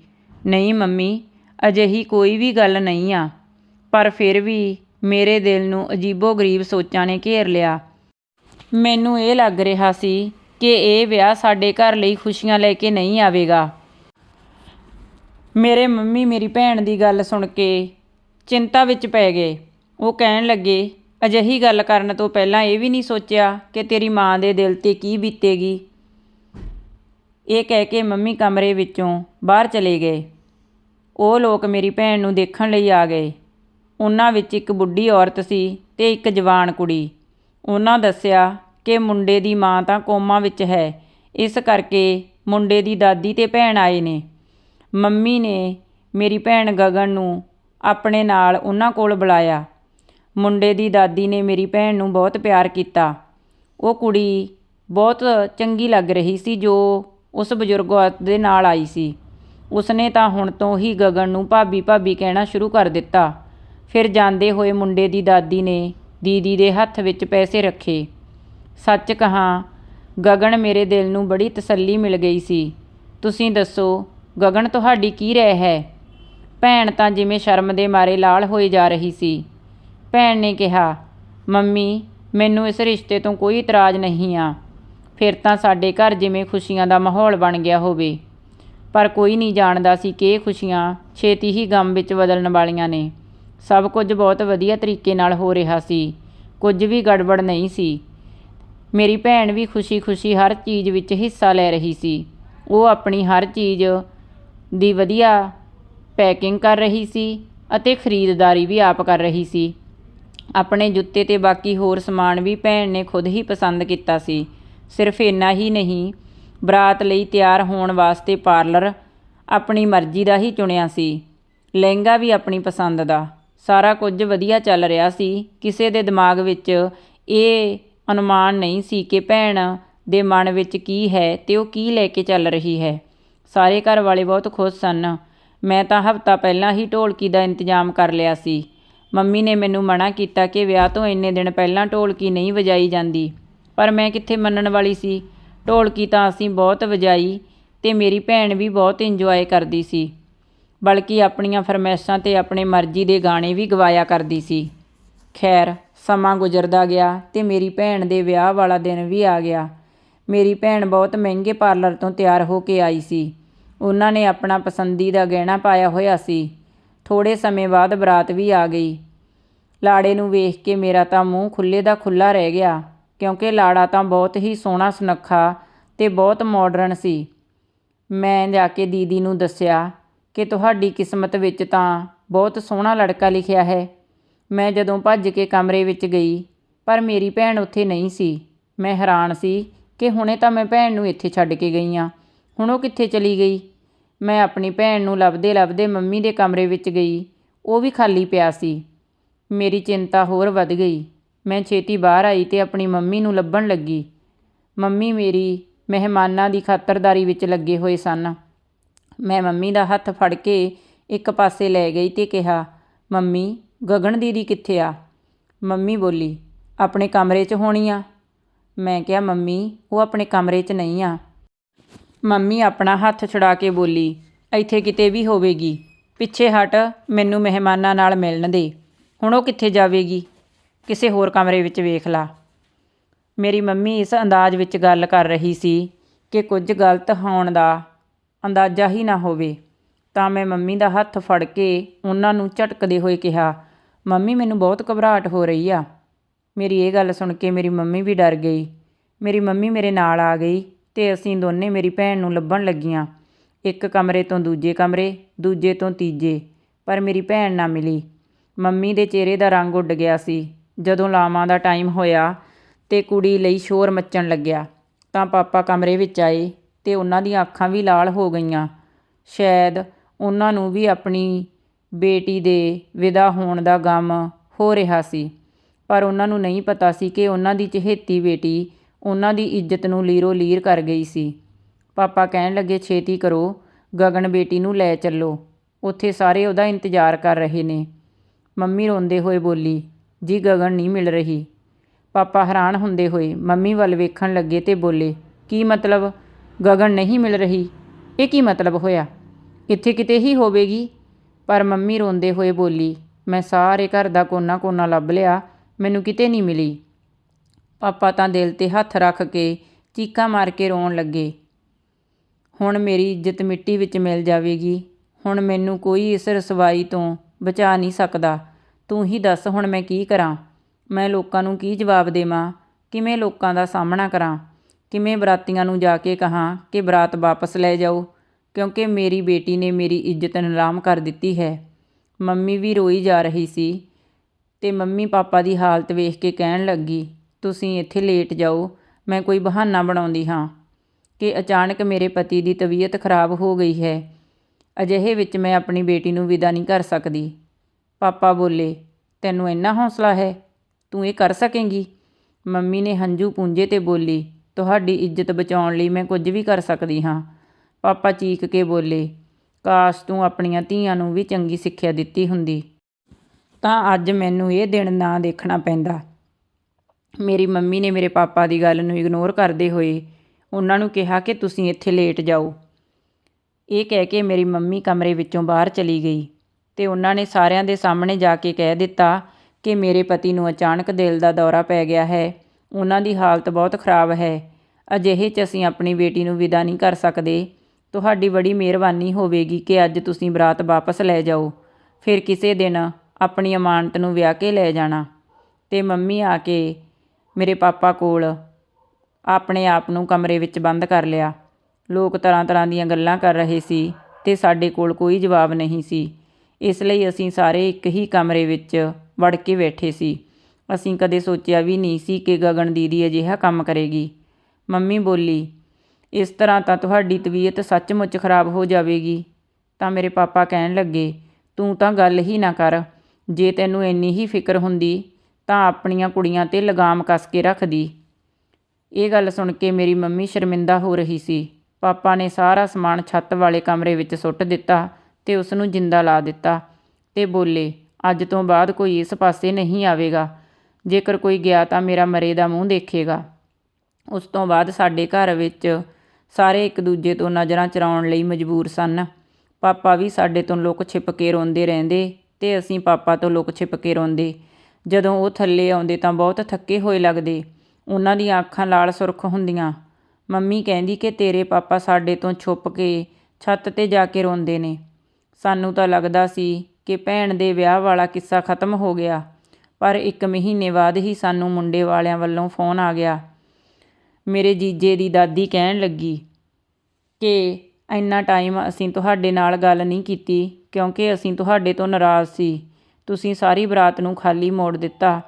ਨਹੀਂ ਮੰਮੀ, ਅਜਿਹੀ ਕੋਈ ਵੀ ਗੱਲ ਨਹੀਂ ਆ। ਪਰ ਫਿਰ ਵੀ ਮੇਰੇ ਦਿਲ ਨੂੰ ਅਜੀਬੋ-ਗਰੀਬ ਸੋਚਾਂ ਨੇ ਘੇਰ ਲਿਆ। ਮੈਨੂੰ ਇਹ ਲੱਗ ਰਿਹਾ ਸੀ ਕਿ ਇਹ ਵਿਆਹ ਸਾਡੇ ਘਰ ਲਈ ਖੁਸ਼ੀਆਂ ਲੈ ਕੇ ਨਹੀਂ ਆਵੇਗਾ। ਮੇਰੇ ਮੰਮੀ ਮੇਰੀ ਭੈਣ ਦੀ ਗੱਲ ਸੁਣ ਕੇ ਚਿੰਤਾ ਵਿੱਚ ਪੈ ਗਏ। ਉਹ ਕਹਿਣ ਲੱਗੇ, ਅਜਿਹੀ ਗੱਲ ਕਰਨ ਤੋਂ ਪਹਿਲਾਂ ਇਹ ਵੀ ਨਹੀਂ ਸੋਚਿਆ ਕਿ ਤੇਰੀ ਮਾਂ ਦੇ ਦਿਲ ਤੇ ਕੀ ਬੀਤੇਗੀ? ਇਹ ਕਹਿ ਕੇ ਮੰਮੀ ਕਮਰੇ ਵਿੱਚੋਂ ਬਾਹਰ ਚਲੇ ਗਏ। ਉਹ ਲੋਕ ਮੇਰੀ ਭੈਣ ਨੂੰ ਦੇਖਣ ਲਈ ਆ ਗਏ। ਉਹਨਾਂ ਵਿੱਚ ਇੱਕ ਬੁੱਢੀ ਔਰਤ ਸੀ ਤੇ ਇੱਕ ਜਵਾਨ ਕੁੜੀ। ਉਹਨਾਂ ਦੱਸਿਆ ਕਿ ਮੁੰਡੇ ਦੀ ਮਾਂ ਤਾਂ ਕੋਮਾ ਵਿੱਚ ਹੈ, ਇਸ ਕਰਕੇ ਮੁੰਡੇ ਦੀ ਦਾਦੀ ਤੇ ਭੈਣ ਆਏ ਨੇ। ਮੰਮੀ ਨੇ ਮੇਰੀ ਭੈਣ ਗਗਨ ਨੂੰ ਆਪਣੇ ਨਾਲ ਉਹਨਾਂ ਕੋਲ ਬੁਲਾਇਆ। ਮੁੰਡੇ ਦੀ ਦਾਦੀ ਨੇ ਮੇਰੀ ਭੈਣ ਨੂੰ ਬਹੁਤ ਪਿਆਰ ਕੀਤਾ। ਉਹ ਕੁੜੀ ਬਹੁਤ ਚੰਗੀ ਲੱਗ ਰਹੀ ਸੀ ਜੋ ਉਸ ਬਜ਼ੁਰਗ ਔਰਤ ਦੇ ਨਾਲ ਆਈ ਸੀ। ਉਸਨੇ ਤਾਂ ਹੁਣ ਤੋਂ ਹੀ ਗਗਨ ਨੂੰ ਭਾਬੀ ਭਾਬੀ ਕਹਿਣਾ ਸ਼ੁਰੂ ਕਰ ਦਿੱਤਾ। ਫਿਰ ਜਾਂਦੇ ਹੋਏ ਮੁੰਡੇ ਦੀ ਦਾਦੀ ਨੇ ਦੀਦੀ ਦੇ ਹੱਥ ਵਿੱਚ ਪੈਸੇ ਰੱਖੇ। ਸੱਚ ਕਹਾਂ, ਗਗਨ ਮੇਰੇ ਦਿਲ ਨੂੰ ਬੜੀ ਤਸੱਲੀ ਮਿਲ ਗਈ ਸੀ। ਤੁਸੀਂ ਦੱਸੋ, ਗਗਨ ਤੁਹਾਡੀ ਕੀ ਰਹਿ ਹੈ? ਭੈਣ ਤਾਂ ਜਿਵੇਂ ਸ਼ਰਮ ਦੇ ਮਾਰੇ ਲਾਲ ਹੋਈ ਜਾ ਰਹੀ ਸੀ। ਭੈਣ ਨੇ ਕਿਹਾ, ਮੰਮੀ, ਮੈਨੂੰ ਇਸ ਰਿਸ਼ਤੇ ਤੋਂ ਕੋਈ ਇਤਰਾਜ਼ ਨਹੀਂ ਆ। ਫਿਰ ਤਾਂ ਸਾਡੇ ਘਰ ਜਿਵੇਂ ਖੁਸ਼ੀਆਂ ਦਾ ਮਾਹੌਲ ਬਣ ਗਿਆ ਹੋਵੇ। ਪਰ ਕੋਈ ਨਹੀਂ ਜਾਣਦਾ ਸੀ ਕਿ ਇਹ ਖੁਸ਼ੀਆਂ ਛੇਤੀ ਹੀ ਗਮ ਵਿੱਚ ਬਦਲਣ ਵਾਲੀਆਂ ਨੇ। ਸਭ ਕੁਝ ਬਹੁਤ ਵਧੀਆ ਤਰੀਕੇ ਨਾਲ ਹੋ ਰਿਹਾ ਸੀ। ਕੁਝ ਵੀ ਗੜਬੜ ਨਹੀਂ ਸੀ। ਮੇਰੀ ਭੈਣ ਵੀ ਖੁਸ਼ੀ-ਖੁਸ਼ੀ ਹਰ ਚੀਜ਼ ਵਿੱਚ ਹਿੱਸਾ ਲੈ ਰਹੀ ਸੀ। ਉਹ ਆਪਣੀ ਹਰ ਚੀਜ਼ ਦੀ ਵਧੀਆ ਪੈਕਿੰਗ ਕਰ ਰਹੀ ਸੀ ਅਤੇ ਖਰੀਦਦਾਰੀ ਵੀ ਆਪ ਕਰ ਰਹੀ ਸੀ। ਆਪਣੇ ਜੁੱਤੇ ਤੇ ਬਾਕੀ ਹੋਰ ਸਮਾਨ ਵੀ ਭੈਣ ਨੇ ਖੁਦ ਹੀ ਪਸੰਦ ਕੀਤਾ ਸੀ। ਸਿਰਫ ਇੰਨਾ ਹੀ ਨਹੀਂ, ਬਰਾਤ ਲਈ ਤਿਆਰ ਹੋਣ ਵਾਸਤੇ ਪਾਰਲਰ ਆਪਣੀ ਮਰਜ਼ੀ ਦਾ ਹੀ ਚੁਣਿਆ ਸੀ। ਲਹਿੰਗਾ ਵੀ ਆਪਣੀ ਪਸੰਦ ਦਾ। ਸਾਰਾ ਕੁਝ ਵਧੀਆ ਚੱਲ ਰਿਹਾ ਸੀ। ਕਿਸੇ ਦੇ ਦਿਮਾਗ ਵਿੱਚ ਇਹ ਅਨੁਮਾਨ ਨਹੀਂ ਸੀ ਕਿ ਭੈਣ ਦੇ ਮਨ ਵਿੱਚ ਕੀ ਹੈ ਤੇ ਉਹ ਕੀ ਲੈ ਕੇ ਚੱਲ ਰਹੀ ਹੈ। ਸਾਰੇ ਘਰ ਵਾਲੇ ਬਹੁਤ ਖੁਸ਼ ਸਨ। ਮੈਂ ਤਾਂ ਹਫਤਾ ਪਹਿਲਾਂ ਹੀ ਢੋਲਕੀ ਦਾ ਇੰਤਜ਼ਾਮ ਕਰ ਲਿਆ ਸੀ। ਮੰਮੀ ਨੇ ਮੈਨੂੰ ਮਨਾ ਕੀਤਾ ਕਿ ਵਿਆਹ ਤੋਂ ਇੰਨੇ ਦਿਨ ਪਹਿਲਾਂ ਢੋਲਕੀ ਨਹੀਂ ਵਜਾਈ ਜਾਂਦੀ। ਪਰ ਮੈਂ ਕਿੱਥੇ ਮੰਨਣ ਵਾਲੀ ਸੀ? ਢੋਲਕੀ ਤਾਂ ਅਸੀਂ ਬਹੁਤ ਵਜਾਈ ਤੇ ਮੇਰੀ ਭੈਣ ਵੀ ਬਹੁਤ ਇੰਜੋਏ ਕਰਦੀ ਸੀ। ਬਲਕਿ ਆਪਣੀਆਂ ਫਰਮਾਇਸ਼ਾਂ ਤੇ ਆਪਣੇ ਮਰਜ਼ੀ ਦੇ ਗਾਣੇ ਵੀ ਗਵਾਇਆ ਕਰਦੀ ਸੀ। ਖੈਰ, ਸਮਾਂ ਗੁਜ਼ਰਦਾ ਗਿਆ ਤੇ ਮੇਰੀ ਭੈਣ ਦੇ ਵਿਆਹ ਵਾਲਾ ਦਿਨ ਵੀ ਆ ਗਿਆ। ਮੇਰੀ ਭੈਣ ਬਹੁਤ ਮਹਿੰਗੇ ਪਾਰਲਰ ਤੋਂ ਤਿਆਰ ਹੋ ਕੇ ਆਈ ਸੀ। ਉਹਨਾਂ ਨੇ ਆਪਣਾ ਪਸੰਦੀਦਾ ਗਹਿਣਾ ਪਾਇਆ ਹੋਇਆ ਸੀ। ਥੋੜੇ ਸਮੇਂ ਬਾਅਦ ਬਰਾਤ ਵੀ ਆ ਗਈ। ਲਾੜੇ ਨੂੰ ਵੇਖ ਕੇ ਮੇਰਾ ਤਾਂ ਮੂੰਹ ਖੁੱਲੇ ਦਾ ਖੁੱਲਾ ਰਹਿ ਗਿਆ, ਕਿਉਂਕਿ ਲਾੜਾ ਤਾਂ ਬਹੁਤ ਹੀ ਸੋਹਣਾ ਸੁਨੱਖਾ ਤੇ ਬਹੁਤ ਮਾਡਰਨ ਸੀ। ਮੈਂ ਜਾ ਕੇ ਦੀਦੀ ਨੂੰ ਦੱਸਿਆ ਕਿ ਤੁਹਾਡੀ ਕਿਸਮਤ ਵਿੱਚ ਤਾਂ ਬਹੁਤ ਸੋਹਣਾ ਲੜਕਾ ਲਿਖਿਆ ਹੈ। ਮੈਂ ਜਦੋਂ ਭੱਜ ਕੇ ਕਮਰੇ ਵਿੱਚ ਗਈ, ਪਰ ਮੇਰੀ ਭੈਣ ਉੱਥੇ ਨਹੀਂ ਸੀ। ਮੈਂ ਹੈਰਾਨ ਸੀ ਕਿ ਹੁਣੇ ਤਾਂ ਮੈਂ ਭੈਣ ਨੂੰ ਇੱਥੇ ਛੱਡ ਕੇ ਗਈ ਹਾਂ ਹੁਣ ਉਹ ਕਿੱਥੇ ਚਲੀ ਗਈ? ਮੈਂ ਆਪਣੀ ਭੈਣ ਨੂੰ ਲੱਭਦੇ ਲੱਭਦੇ ਮੰਮੀ ਦੇ ਕਮਰੇ ਵਿੱਚ ਗਈ। ਉਹ ਵੀ ਖਾਲੀ ਪਿਆ ਸੀ। ਮੇਰੀ ਚਿੰਤਾ ਹੋਰ ਵੱਧ ਗਈ। ਮੈਂ ਛੇਤੀ ਬਾਹਰ ਆਈ ਤੇ ਆਪਣੀ ਮੰਮੀ ਨੂੰ ਲੱਭਣ ਲੱਗੀ। ਮੰਮੀ ਮੇਰੀ ਮਹਿਮਾਨਾਂ ਦੀ ਖਾਤਰਦਾਰੀ ਵਿੱਚ ਲੱਗੇ ਹੋਏ ਸਨ। ਮੈਂ ਮੰਮੀ ਦਾ ਹੱਥ ਫੜ ਕੇ ਇੱਕ ਪਾਸੇ ਲੈ ਗਈ ਤੇ ਕਿਹਾ, ਮੰਮੀ, ਗਗਨ ਦੀਦੀ ਕਿੱਥੇ ਆ? ਮੰਮੀ ਬੋਲੀ, ਆਪਣੇ ਕਮਰੇ 'ਚ ਹੋਣੀ ਆ। ਮੈਂ ਕਿਹਾ, ਮੰਮੀ, ਉਹ ਆਪਣੇ ਕਮਰੇ 'ਚ ਨਹੀਂ ਆ। ਮੰਮੀ ਆਪਣਾ ਹੱਥ ਛੁਡਾ ਕੇ ਬੋਲੀ, ਇੱਥੇ ਕਿਤੇ ਵੀ ਹੋਵੇਗੀ। ਪਿੱਛੇ ਹਟ, ਮੈਨੂੰ ਮਹਿਮਾਨਾਂ ਨਾਲ ਮਿਲਣ ਦੇ। ਹੁਣ ਉਹ ਕਿੱਥੇ ਜਾਵੇਗੀ? ਕਿਸੇ ਹੋਰ ਕਮਰੇ ਵਿੱਚ ਵੇਖ ਲਾ। ਮੇਰੀ ਮੰਮੀ ਇਸ ਅੰਦਾਜ਼ ਵਿੱਚ ਗੱਲ ਕਰ ਰਹੀ ਸੀ ਕਿ ਕੁਝ ਗਲਤ ਹੋਣ ਦਾ ਅੰਦਾਜ਼ਾ ਹੀ ਨਾ ਹੋਵੇ। ਤਾਂ ਮੈਂ ਮੰਮੀ ਦਾ ਹੱਥ ਫੜ ਕੇ ਉਹਨਾਂ ਨੂੰ ਝਟਕਦੇ ਹੋਏ ਕਿਹਾ, ਮੰਮੀ, ਮੈਨੂੰ ਬਹੁਤ ਘਬਰਾਹਟ ਹੋ ਰਹੀ ਆ। ਮੇਰੀ ਇਹ ਗੱਲ ਸੁਣ ਕੇ ਮੇਰੀ ਮੰਮੀ ਵੀ ਡਰ ਗਈ। ਮੇਰੀ ਮੰਮੀ ਮੇਰੇ ਨਾਲ ਆ ਗਈ ਤੇ ਅਸੀਂ ਦੋਨੇ ਮੇਰੀ ਭੈਣ ਨੂੰ ਲੱਭਣ ਲੱਗੀਆਂ। ਇੱਕ ਕਮਰੇ ਤੋਂ ਦੂਜੇ ਕਮਰੇ, ਦੂਜੇ ਤੋਂ ਤੀਜੇ, ਪਰ ਮੇਰੀ ਭੈਣ ਨਾ ਮਿਲੀ। ਮੰਮੀ ਦੇ ਚਿਹਰੇ ਦਾ ਰੰਗ ਉੱਡ ਗਿਆ ਸੀ। ਜਦੋਂ ਲਾਵਾਂ ਦਾ ਟਾਈਮ ਹੋਇਆ ਤੇ ਕੁੜੀ ਲਈ ਸ਼ੋਰ ਮੱਚਣ ਲੱਗਿਆ, ਤਾਂ ਪਾਪਾ ਕਮਰੇ ਵਿੱਚ ਆਏ। ਤੇ ਉਹਨਾਂ ਦੀਆਂ ਅੱਖਾਂ ਵੀ ਲਾਲ ਹੋ ਗਈਆਂ। ਸ਼ਾਇਦ ਉਹਨਾਂ ਨੂੰ ਵੀ ਆਪਣੀ ਬੇਟੀ ਦੇ ਵਿਦਾ ਹੋਣ ਦਾ ਗਮ ਹੋ ਰਿਹਾ ਸੀ। ਪਰ ਉਹਨਾਂ ਨੂੰ ਨਹੀਂ ਪਤਾ ਸੀ ਕਿ ਉਹਨਾਂ ਦੀ ਚਹੇਤੀ ਬੇਟੀ ਉਹਨਾਂ ਦੀ ਇੱਜ਼ਤ ਨੂੰ ਲੀਰੋ ਲੀਰ ਕਰ ਗਈ ਸੀ। ਪਾਪਾ ਕਹਿਣ ਲੱਗੇ, ਛੇਤੀ ਕਰੋ, ਗਗਨ ਬੇਟੀ ਨੂੰ ਲੈ ਚੱਲੋ। ਉੱਥੇ ਸਾਰੇ ਉਹਦਾ ਇੰਤਜ਼ਾਰ ਕਰ ਰਹੇ ਨੇ। ਮੰਮੀ ਰੋਂਦੇ ਹੋਏ ਬੋਲੀ, ਜੀ, ਗਗਨ ਨਹੀਂ ਮਿਲ ਰਹੀ। ਪਾਪਾ ਹੈਰਾਨ ਹੁੰਦੇ ਹੋਏ ਮੰਮੀ ਵੱਲ ਵੇਖਣ ਲੱਗੇ ਤੇ ਬੋਲੇ, ਕੀ ਮਤਲਬ? ਗਗਨ ਨਹੀਂ ਮਿਲ ਰਹੀ। ਇਹ ਕੀ ਮਤਲਬ ਹੋਇਆ? ਇੱਥੇ ਕਿਤੇ ਹੀ ਹੋਵੇਗੀ? ਪਰ ਮੰਮੀ ਰੋਂਦੇ ਹੋਏ ਬੋਲੀ, ਮੈਂ ਸਾਰੇ ਘਰ ਦਾ ਕੋਨਾ-ਕੋਨਾ ਲੱਭ ਲਿਆ, ਮੈਨੂੰ ਕਿਤੇ ਨਹੀਂ ਮਿਲੀ। ਪਾਪਾ ਤਾਂ ਦਿਲ ਤੇ ਹੱਥ ਰੱਖ ਕੇ ਚੀਕਾਂ ਮਾਰ ਕੇ ਰੋਣ ਲੱਗੇ। ਹੁਣ ਮੇਰੀ ਇੱਜ਼ਤ ਮਿੱਟੀ ਵਿੱਚ ਮਿਲ ਜਾਵੇਗੀ। ਹੁਣ ਮੈਨੂੰ ਕੋਈ ਇਸ ਰਸਵਾਈ ਤੋਂ ਬਚਾ ਨਹੀਂ ਸਕਦਾ। ਤੂੰ ਹੀ ਦੱਸ ਹੁਣ ਮੈਂ ਕੀ ਕਰਾਂ? ਮੈਂ ਲੋਕਾਂ ਨੂੰ ਕੀ ਜਵਾਬ ਦੇਵਾਂ? ਕਿਵੇਂ ਲੋਕਾਂ ਦਾ ਸਾਹਮਣਾ ਕਰਾਂ? ਕਿਵੇਂ ਬਰਾਤੀਆਂ ਨੂੰ ਜਾ ਕੇ ਕਹਾਂ ਕਿ ਬਰਾਤ ਵਾਪਸ ਲੈ ਜਾਓ, ਕਿਉਂਕਿ ਮੇਰੀ ਬੇਟੀ ਨੇ ਮੇਰੀ ਇੱਜ਼ਤ ਨਿਲਾਮ ਕਰ ਦਿੱਤੀ ਹੈ। ਮੰਮੀ ਵੀ ਰੋਈ ਜਾ ਰਹੀ ਸੀ ਤੇ ਮੰਮੀ ਪਾਪਾ ਦੀ ਹਾਲਤ ਵੇਖ ਕੇ ਕਹਿਣ ਲੱਗੀ, ਤੁਸੀਂ ਇੱਥੇ ਲੇਟ ਜਾਓ, ਮੈਂ ਕੋਈ ਬਹਾਨਾ ਬਣਾਉਂਦੀ ਹਾਂ ਕਿ ਅਚਾਨਕ ਮੇਰੇ ਪਤੀ ਦੀ ਤਬੀਅਤ ਖਰਾਬ ਹੋ ਗਈ ਹੈ। ਅਜਿਹੇ ਵਿੱਚ ਮੈਂ ਆਪਣੀ ਬੇਟੀ ਨੂੰ ਵਿਦਾ ਨਹੀਂ ਕਰ ਸਕਦੀ। ਪਾਪਾ ਬੋਲੇ, ਤੈਨੂੰ ਇੰਨਾ ਹੌਸਲਾ ਹੈ, ਤੂੰ ਇਹ ਕਰ ਸਕੇਂਗੀ? ਮੰਮੀ ਨੇ ਹੰਝੂ ਪੂੰਝੇ ਤੇ ਬੋਲੀ ਤੁਹਾਡੀ ਇੱਜ਼ਤ ਬਚਾਉਣ ਲਈ ਮੈਂ ਕੁਝ ਵੀ ਕਰ ਸਕਦੀ ਹਾਂ। ਪਾਪਾ ਚੀਕ ਕੇ ਬੋਲੇ, ਕਾਸ਼ ਤੂੰ ਆਪਣੀਆਂ ਧੀਆਂ ਨੂੰ ਵੀ ਚੰਗੀ ਸਿੱਖਿਆ ਦਿੱਤੀ ਹੁੰਦੀ, ਤਾਂ ਅੱਜ ਮੈਨੂੰ ਇਹ ਦਿਨ ਨਾ ਦੇਖਣਾ ਪੈਂਦਾ। ਮੇਰੀ ਮੰਮੀ ਨੇ ਮੇਰੇ ਪਾਪਾ ਦੀ ਗੱਲ ਨੂੰ ਇਗਨੋਰ ਕਰਦੇ ਹੋਏ ਉਹਨਾਂ ਨੂੰ ਕਿਹਾ ਕਿ ਤੁਸੀਂ ਇੱਥੇ ਲੇਟ ਜਾਓ। ਇਹ ਕਹਿ ਕੇ ਮੇਰੀ ਮੰਮੀ ਕਮਰੇ ਵਿੱਚੋਂ ਬਾਹਰ ਚਲੀ ਗਈ ਤੇ ਉਹਨਾਂ ਨੇ ਸਾਰਿਆਂ ਦੇ ਸਾਹਮਣੇ ਜਾ ਕੇ ਕਹਿ ਦਿੱਤਾ ਕਿ ਮੇਰੇ ਪਤੀ ਨੂੰ ਅਚਾਨਕ ਦਿਲ ਦਾ ਦੌਰਾ ਪੈ ਗਿਆ ਹੈ। ਉਹਨਾਂ ਦੀ ਹਾਲਤ ਬਹੁਤ ਖਰਾਬ ਹੈ। ਅਜਿਹੇ 'ਚ ਅਸੀਂ ਆਪਣੀ ਬੇਟੀ ਨੂੰ ਵਿਦਾ ਨਹੀਂ ਕਰ ਸਕਦੇ। ਤੁਹਾਡੀ ਬੜੀ ਮਿਹਰਬਾਨੀ ਹੋਵੇਗੀ ਕਿ ਅੱਜ ਤੁਸੀਂ ਬਰਾਤ ਵਾਪਸ ਲੈ ਜਾਓ। ਫਿਰ ਕਿਸੇ ਦਿਨ ਆਪਣੀ ਅਮਾਨਤ ਨੂੰ ਵਿਆਹ ਕੇ ਲੈ ਜਾਣਾ। ਤੇ ਮੰਮੀ ਆ ਕੇ ਮੇਰੇ ਪਾਪਾ ਕੋਲ ਆਪਣੇ ਆਪ ਨੂੰ ਕਮਰੇ ਵਿੱਚ ਬੰਦ ਕਰ ਲਿਆ। ਲੋਕ ਤਰ੍ਹਾਂ ਤਰ੍ਹਾਂ ਦੀਆਂ ਗੱਲਾਂ ਕਰ ਰਹੇ ਸੀ ਤੇ ਸਾਡੇ ਕੋਲ ਕੋਈ ਜਵਾਬ ਨਹੀਂ ਸੀ। ਇਸ ਲਈ ਅਸੀਂ ਸਾਰੇ ਇੱਕ ਹੀ ਕਮਰੇ ਵਿੱਚ ਵੜ ਕੇ ਬੈਠੇ ਸੀ। ਅਸੀਂ ਕਦੇ ਸੋਚਿਆ ਵੀ ਨਹੀਂ ਸੀ ਕਿ ਗਗਨ ਦੀਦੀ ਅਜਿਹਾ ਕੰਮ ਕਰੇਗੀ। ਮੰਮੀ ਬੋਲੀ, ਇਸ ਤਰ੍ਹਾਂ ਤਾਂ ਤੁਹਾਡੀ ਤਬੀਅਤ ਸੱਚਮੁੱਚ ਖਰਾਬ ਹੋ ਜਾਵੇਗੀ। ਤਾਂ ਮੇਰੇ ਪਾਪਾ ਕਹਿਣ ਲੱਗੇ, ਤੂੰ ਤਾਂ ਗੱਲ ਹੀ ਨਾ ਕਰ। ਜੇ ਤੈਨੂੰ ਇੰਨੀ ਹੀ ਫਿਕਰ ਹੁੰਦੀ, ਤਾਂ ਆਪਣੀਆਂ ਕੁੜੀਆਂ ਤੇ ਲਗਾਮ ਕੱਸ ਕੇ ਰੱਖਦੀ। ਇਹ ਗੱਲ ਸੁਣ ਕੇ ਮੇਰੀ ਮੰਮੀ ਸ਼ਰਮਿੰਦਾ ਹੋ ਰਹੀ ਸੀ। ਪਾਪਾ ਨੇ ਸਾਰਾ ਸਮਾਨ ਛੱਤ ਵਾਲੇ ਕਮਰੇ ਵਿੱਚ ਸੁੱਟ ਦਿੱਤਾ ਤੇ ਉਸ ਨੂੰ ਜਿੰਦਾ ਲਾ ਦਿੱਤਾ ਤੇ ਬੋਲੇ, ਅੱਜ ਤੋਂ ਬਾਅਦ ਕੋਈ ਇਸ ਪਾਸੇ ਨਹੀਂ ਆਵੇਗਾ। ਜੇਕਰ ਕੋਈ ਗਿਆ ਤਾਂ ਮੇਰਾ ਮਰੇ ਦਾ ਮੂੰਹ ਦੇਖੇਗਾ। ਉਸ ਤੋਂ ਬਾਅਦ ਸਾਡੇ ਘਰ ਵਿੱਚ ਸਾਰੇ ਇੱਕ ਦੂਜੇ ਤੋਂ ਨਜ਼ਰਾਂ ਚਰਾਉਣ ਲਈ ਮਜਬੂਰ ਸਨ। ਪਾਪਾ ਵੀ ਸਾਡੇ ਤੋਂ ਲੁਕ ਛਿਪ ਕੇ ਰੋਂਦੇ ਰਹਿੰਦੇ ਤੇ ਅਸੀਂ ਪਾਪਾ ਤੋਂ ਲੁਕ ਛਿਪ ਕੇ ਰੋਂਦੇ। ਜਦੋਂ ਉਹ ਥੱਲੇ ਆਉਂਦੇ ਤਾਂ ਬਹੁਤ ਥੱਕੇ ਹੋਏ ਲੱਗਦੇ। ਉਹਨਾਂ ਦੀਆਂ ਅੱਖਾਂ ਲਾਲ ਸੁਰਖ ਹੁੰਦੀਆਂ। ਮੰਮੀ ਕਹਿੰਦੀ ਕਿ ਤੇਰੇ ਪਾਪਾ ਸਾਡੇ ਤੋਂ ਛੁਪ ਕੇ ਛੱਤ ਤੇ ਜਾ ਕੇ ਰੋਂਦੇ ਨੇ। ਸਾਨੂੰ ਤਾਂ ਲੱਗਦਾ ਸੀ ਕਿ ਭੈਣ ਦੇ ਵਿਆਹ ਵਾਲਾ ਕਿੱਸਾ ਖਤਮ ਹੋ ਗਿਆ। ਪਰ ਇੱਕ ਮਹੀਨੇ ਬਾਅਦ ਹੀ ਸਾਨੂੰ ਮੁੰਡੇ ਵਾਲਿਆਂ ਵੱਲੋਂ ਫੋਨ ਆ ਗਿਆ। ਮੇਰੇ ਜੀਜੇ ਦੀ ਦਾਦੀ ਕਹਿਣ ਲੱਗੀ ਕਿ ਇੰਨਾ ਟਾਈਮ ਅਸੀਂ ਤੁਹਾਡੇ ਨਾਲ ਗੱਲ ਨਹੀਂ ਕੀਤੀ ਕਿਉਂਕਿ ਅਸੀਂ ਤੁਹਾਡੇ ਤੋਂ ਨਾਰਾਜ਼ ਸੀ। ਤੁਸੀਂ ਸਾਰੀ ਬਰਾਤ ਨੂੰ ਖਾਲੀ ਮੋੜ ਦਿੱਤਾ।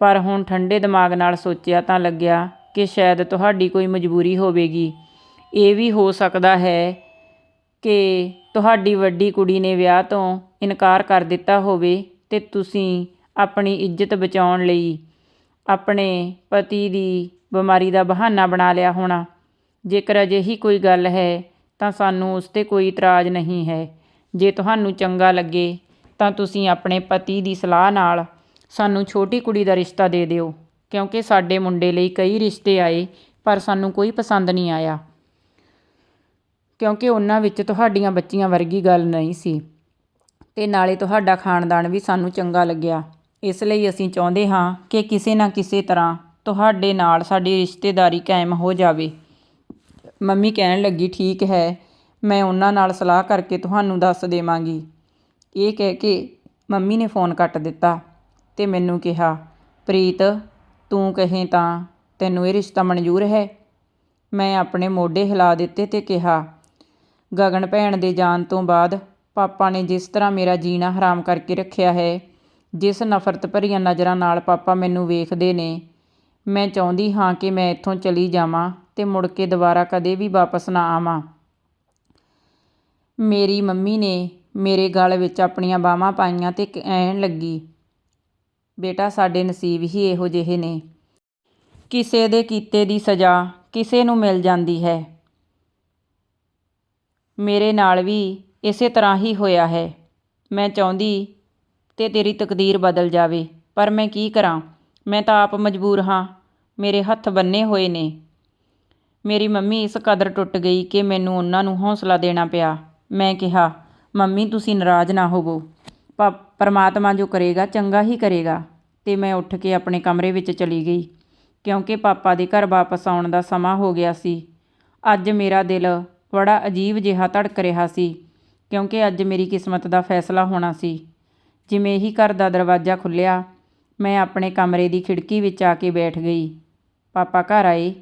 ਪਰ ਹੁਣ ਠੰਡੇ ਦਿਮਾਗ ਨਾਲ ਸੋਚਿਆ ਤਾਂ ਲੱਗਿਆ ਕਿ ਸ਼ਾਇਦ ਤੁਹਾਡੀ ਕੋਈ ਮਜਬੂਰੀ ਹੋਵੇਗੀ। ਇਹ ਵੀ ਹੋ ਸਕਦਾ ਹੈ ਕਿ ਤੁਹਾਡੀ ਵੱਡੀ ਕੁੜੀ ਨੇ ਵਿਆਹ ਤੋਂ ਇਨਕਾਰ ਕਰ ਦਿੱਤਾ ਹੋਵੇ ਤੇ ਤੁਸੀਂ ਆਪਣੀ ਇੱਜ਼ਤ ਬਚਾਉਣ ਲਈ ਆਪਣੇ ਪਤੀ ਦੀ ਬਿਮਾਰੀ ਦਾ ਬਹਾਨਾ ਬਣਾ ਲਿਆ ਹੋਣਾ। ਜੇਕਰ ਅਜਿਹੀ ਕੋਈ ਗੱਲ ਹੈ, ਤਾਂ ਸਾਨੂੰ ਉਸ ਤੇ ਕੋਈ ਇਤਰਾਜ਼ ਨਹੀਂ ਹੈ। ਜੇ ਤੁਹਾਨੂੰ ਚੰਗਾ ਲੱਗੇ, ਤਾਂ ਤੁਸੀਂ ਆਪਣੇ ਪਤੀ ਦੀ ਸਲਾਹ ਨਾਲ ਸਾਨੂੰ ਛੋਟੀ ਕੁੜੀ ਦਾ ਰਿਸ਼ਤਾ ਦੇ ਦਿਓ, ਕਿਉਂਕਿ ਸਾਡੇ ਮੁੰਡੇ ਲਈ ਕਈ ਰਿਸ਼ਤੇ ਆਏ, ਪਰ ਸਾਨੂੰ ਕੋਈ ਪਸੰਦ ਨਹੀਂ ਆਇਆ। ਕਿਉਂਕਿ ਉਹਨਾਂ ਵਿੱਚ ਤੁਹਾਡੀਆਂ ਬੱਚੀਆਂ ਵਰਗੀ ਗੱਲ ਨਹੀਂ ਸੀ, ਤੇ ਨਾਲੇ ਤੁਹਾਡਾ ਖਾਨਦਾਨ ਵੀ ਸਾਨੂੰ ਚੰਗਾ ਲੱਗਿਆ। ਇਸ ਲਈ ਅਸੀਂ ਚਾਹੁੰਦੇ ਹਾਂ ਕਿ ਕਿਸੇ ਨਾ ਕਿਸੇ ਤਰ੍ਹਾਂ ਤੁਹਾਡੇ ਨਾਲ ਸਾਡੀ ਰਿਸ਼ਤੇਦਾਰੀ ਕਾਇਮ ਹੋ ਜਾਵੇ। ਮੰਮੀ ਕਹਿਣ ਲੱਗੀ, ਠੀਕ ਹੈ, ਮੈਂ ਉਹਨਾਂ ਨਾਲ ਸਲਾਹ ਕਰਕੇ ਤੁਹਾਨੂੰ ਦੱਸ ਦੇਵਾਂਗੀ। ਇਹ ਕਹਿ ਕੇ ਮੰਮੀ ਨੇ ਫੋਨ ਕੱਟ ਦਿੱਤਾ ਤੇ ਮੈਨੂੰ ਕਿਹਾ, ਪ੍ਰੀਤ, ਤੂੰ ਕਹੇ ਤਾਂ ਤੈਨੂੰ ਇਹ ਰਿਸ਼ਤਾ ਮਨਜ਼ੂਰ ਹੈ? ਮੈਂ ਆਪਣੇ ਮੋਢੇ ਹਿਲਾ ਦਿੱਤੇ ਤੇ ਕਿਹਾ, ਗਗਨ ਭੈਣ ਦੇ ਜਾਣ ਤੋਂ ਬਾਅਦ ਪਾਪਾ ਨੇ ਜਿਸ ਤਰ੍ਹਾਂ ਮੇਰਾ ਜੀਣਾ ਹਰਾਮ ਕਰਕੇ ਰੱਖਿਆ ਹੈ ਜਿਸ ਨਫ਼ਰਤ ਭਰੀਆਂ ਨਜ਼ਰਾਂ ਨਾਲ ਪਾਪਾ ਮੈਨੂੰ ਵੇਖਦੇ ਨੇ, ਮੈਂ ਚਾਹੁੰਦੀ ਹਾਂ ਕਿ ਮੈਂ ਇੱਥੋਂ ਚਲੀ ਜਾਵਾਂ ਤੇ ਮੁੜ ਕੇ ਦੁਬਾਰਾ ਕਦੇ ਵੀ ਵਾਪਸ ਨਾ ਆਵਾਂ। ਮੇਰੀ ਮੰਮੀ ਨੇ ਮੇਰੇ ਗਲ ਵਿੱਚ ਆਪਣੀਆਂ ਬਾਹਾਂ ਪਾਈਆਂ ਤੇ ਕਹਿਣ ਲੱਗੀ, ਬੇਟਾ, ਸਾਡੇ ਨਸੀਬ ਹੀ ਇਹੋ ਜਿਹੇ ਨੇ। ਕਿਸੇ ਦੇ ਕੀਤੇ ਦੀ ਸਜ਼ਾ ਕਿਸੇ ਨੂੰ ਮਿਲ ਜਾਂਦੀ ਹੈ। ਮੇਰੇ ਨਾਲ ਵੀ ਇਸੇ ਤਰ੍ਹਾਂ ਹੀ ਹੋਇਆ ਹੈ। ਮੈਂ ਚਾਹੁੰਦੀ ਤੇ ਤੇਰੀ ਤਕਦੀਰ ਬਦਲ ਜਾਵੇ। ਪਰ ਮੈਂ ਕੀ ਕਰਾਂ? ਮੈਂ ਤਾਂ ਆਪ ਮਜਬੂਰ ਹਾਂ। ਮੇਰੇ ਹੱਥ ਬੰਨੇ ਹੋਏ ਨੇ। ਮੇਰੀ ਮੰਮੀ ਇਸ ਕਦਰ ਟੁੱਟ ਗਈ ਕਿ ਮੈਨੂੰ ਉਹਨਾਂ ਨੂੰ ਹੌਸਲਾ ਦੇਣਾ ਪਿਆ। ਮੈਂ ਕਿਹਾ, ਮੰਮੀ, ਤੁਸੀਂ ਨਾਰਾਜ਼ ਨਾ ਹੋਵੋ। ਪ, ਪਰਮਾਤਮਾ ਜੋ ਕਰੇਗਾ, ਚੰਗਾ ਹੀ ਕਰੇਗਾ। ਤੇ ਮੈਂ ਉੱਠ ਕੇ ਆਪਣੇ ਕਮਰੇ ਵਿੱਚ ਚਲੀ ਗਈ, ਕਿਉਂਕਿ ਪਾਪਾ ਦੇ ਘਰ ਵਾਪਸ ਆਉਣ ਦਾ ਸਮਾਂ ਹੋ ਗਿਆ ਸੀ। ਅੱਜ ਮੇਰਾ ਦਿਲ ਬੜਾ ਅਜੀਬ ਜਿਹਾ ਧੜਕ ਰਿਹਾ ਸੀ, ਕਿਉਂਕਿ ਅੱਜ ਮੇਰੀ ਕਿਸਮਤ ਦਾ ਫੈਸਲਾ ਹੋਣਾ ਸੀ। ਜਿਵੇਂ ਹੀ ਘਰ ਦਾ ਦਰਵਾਜ਼ਾ ਖੁੱਲ੍ਹਿਆ, ਮੈਂ ਆਪਣੇ ਕਮਰੇ ਦੀ ਖਿੜਕੀ ਵਿੱਚ ਆ ਕੇ ਬੈਠ ਗਈ। ਪਾਪਾ ਘਰ ਆਏ।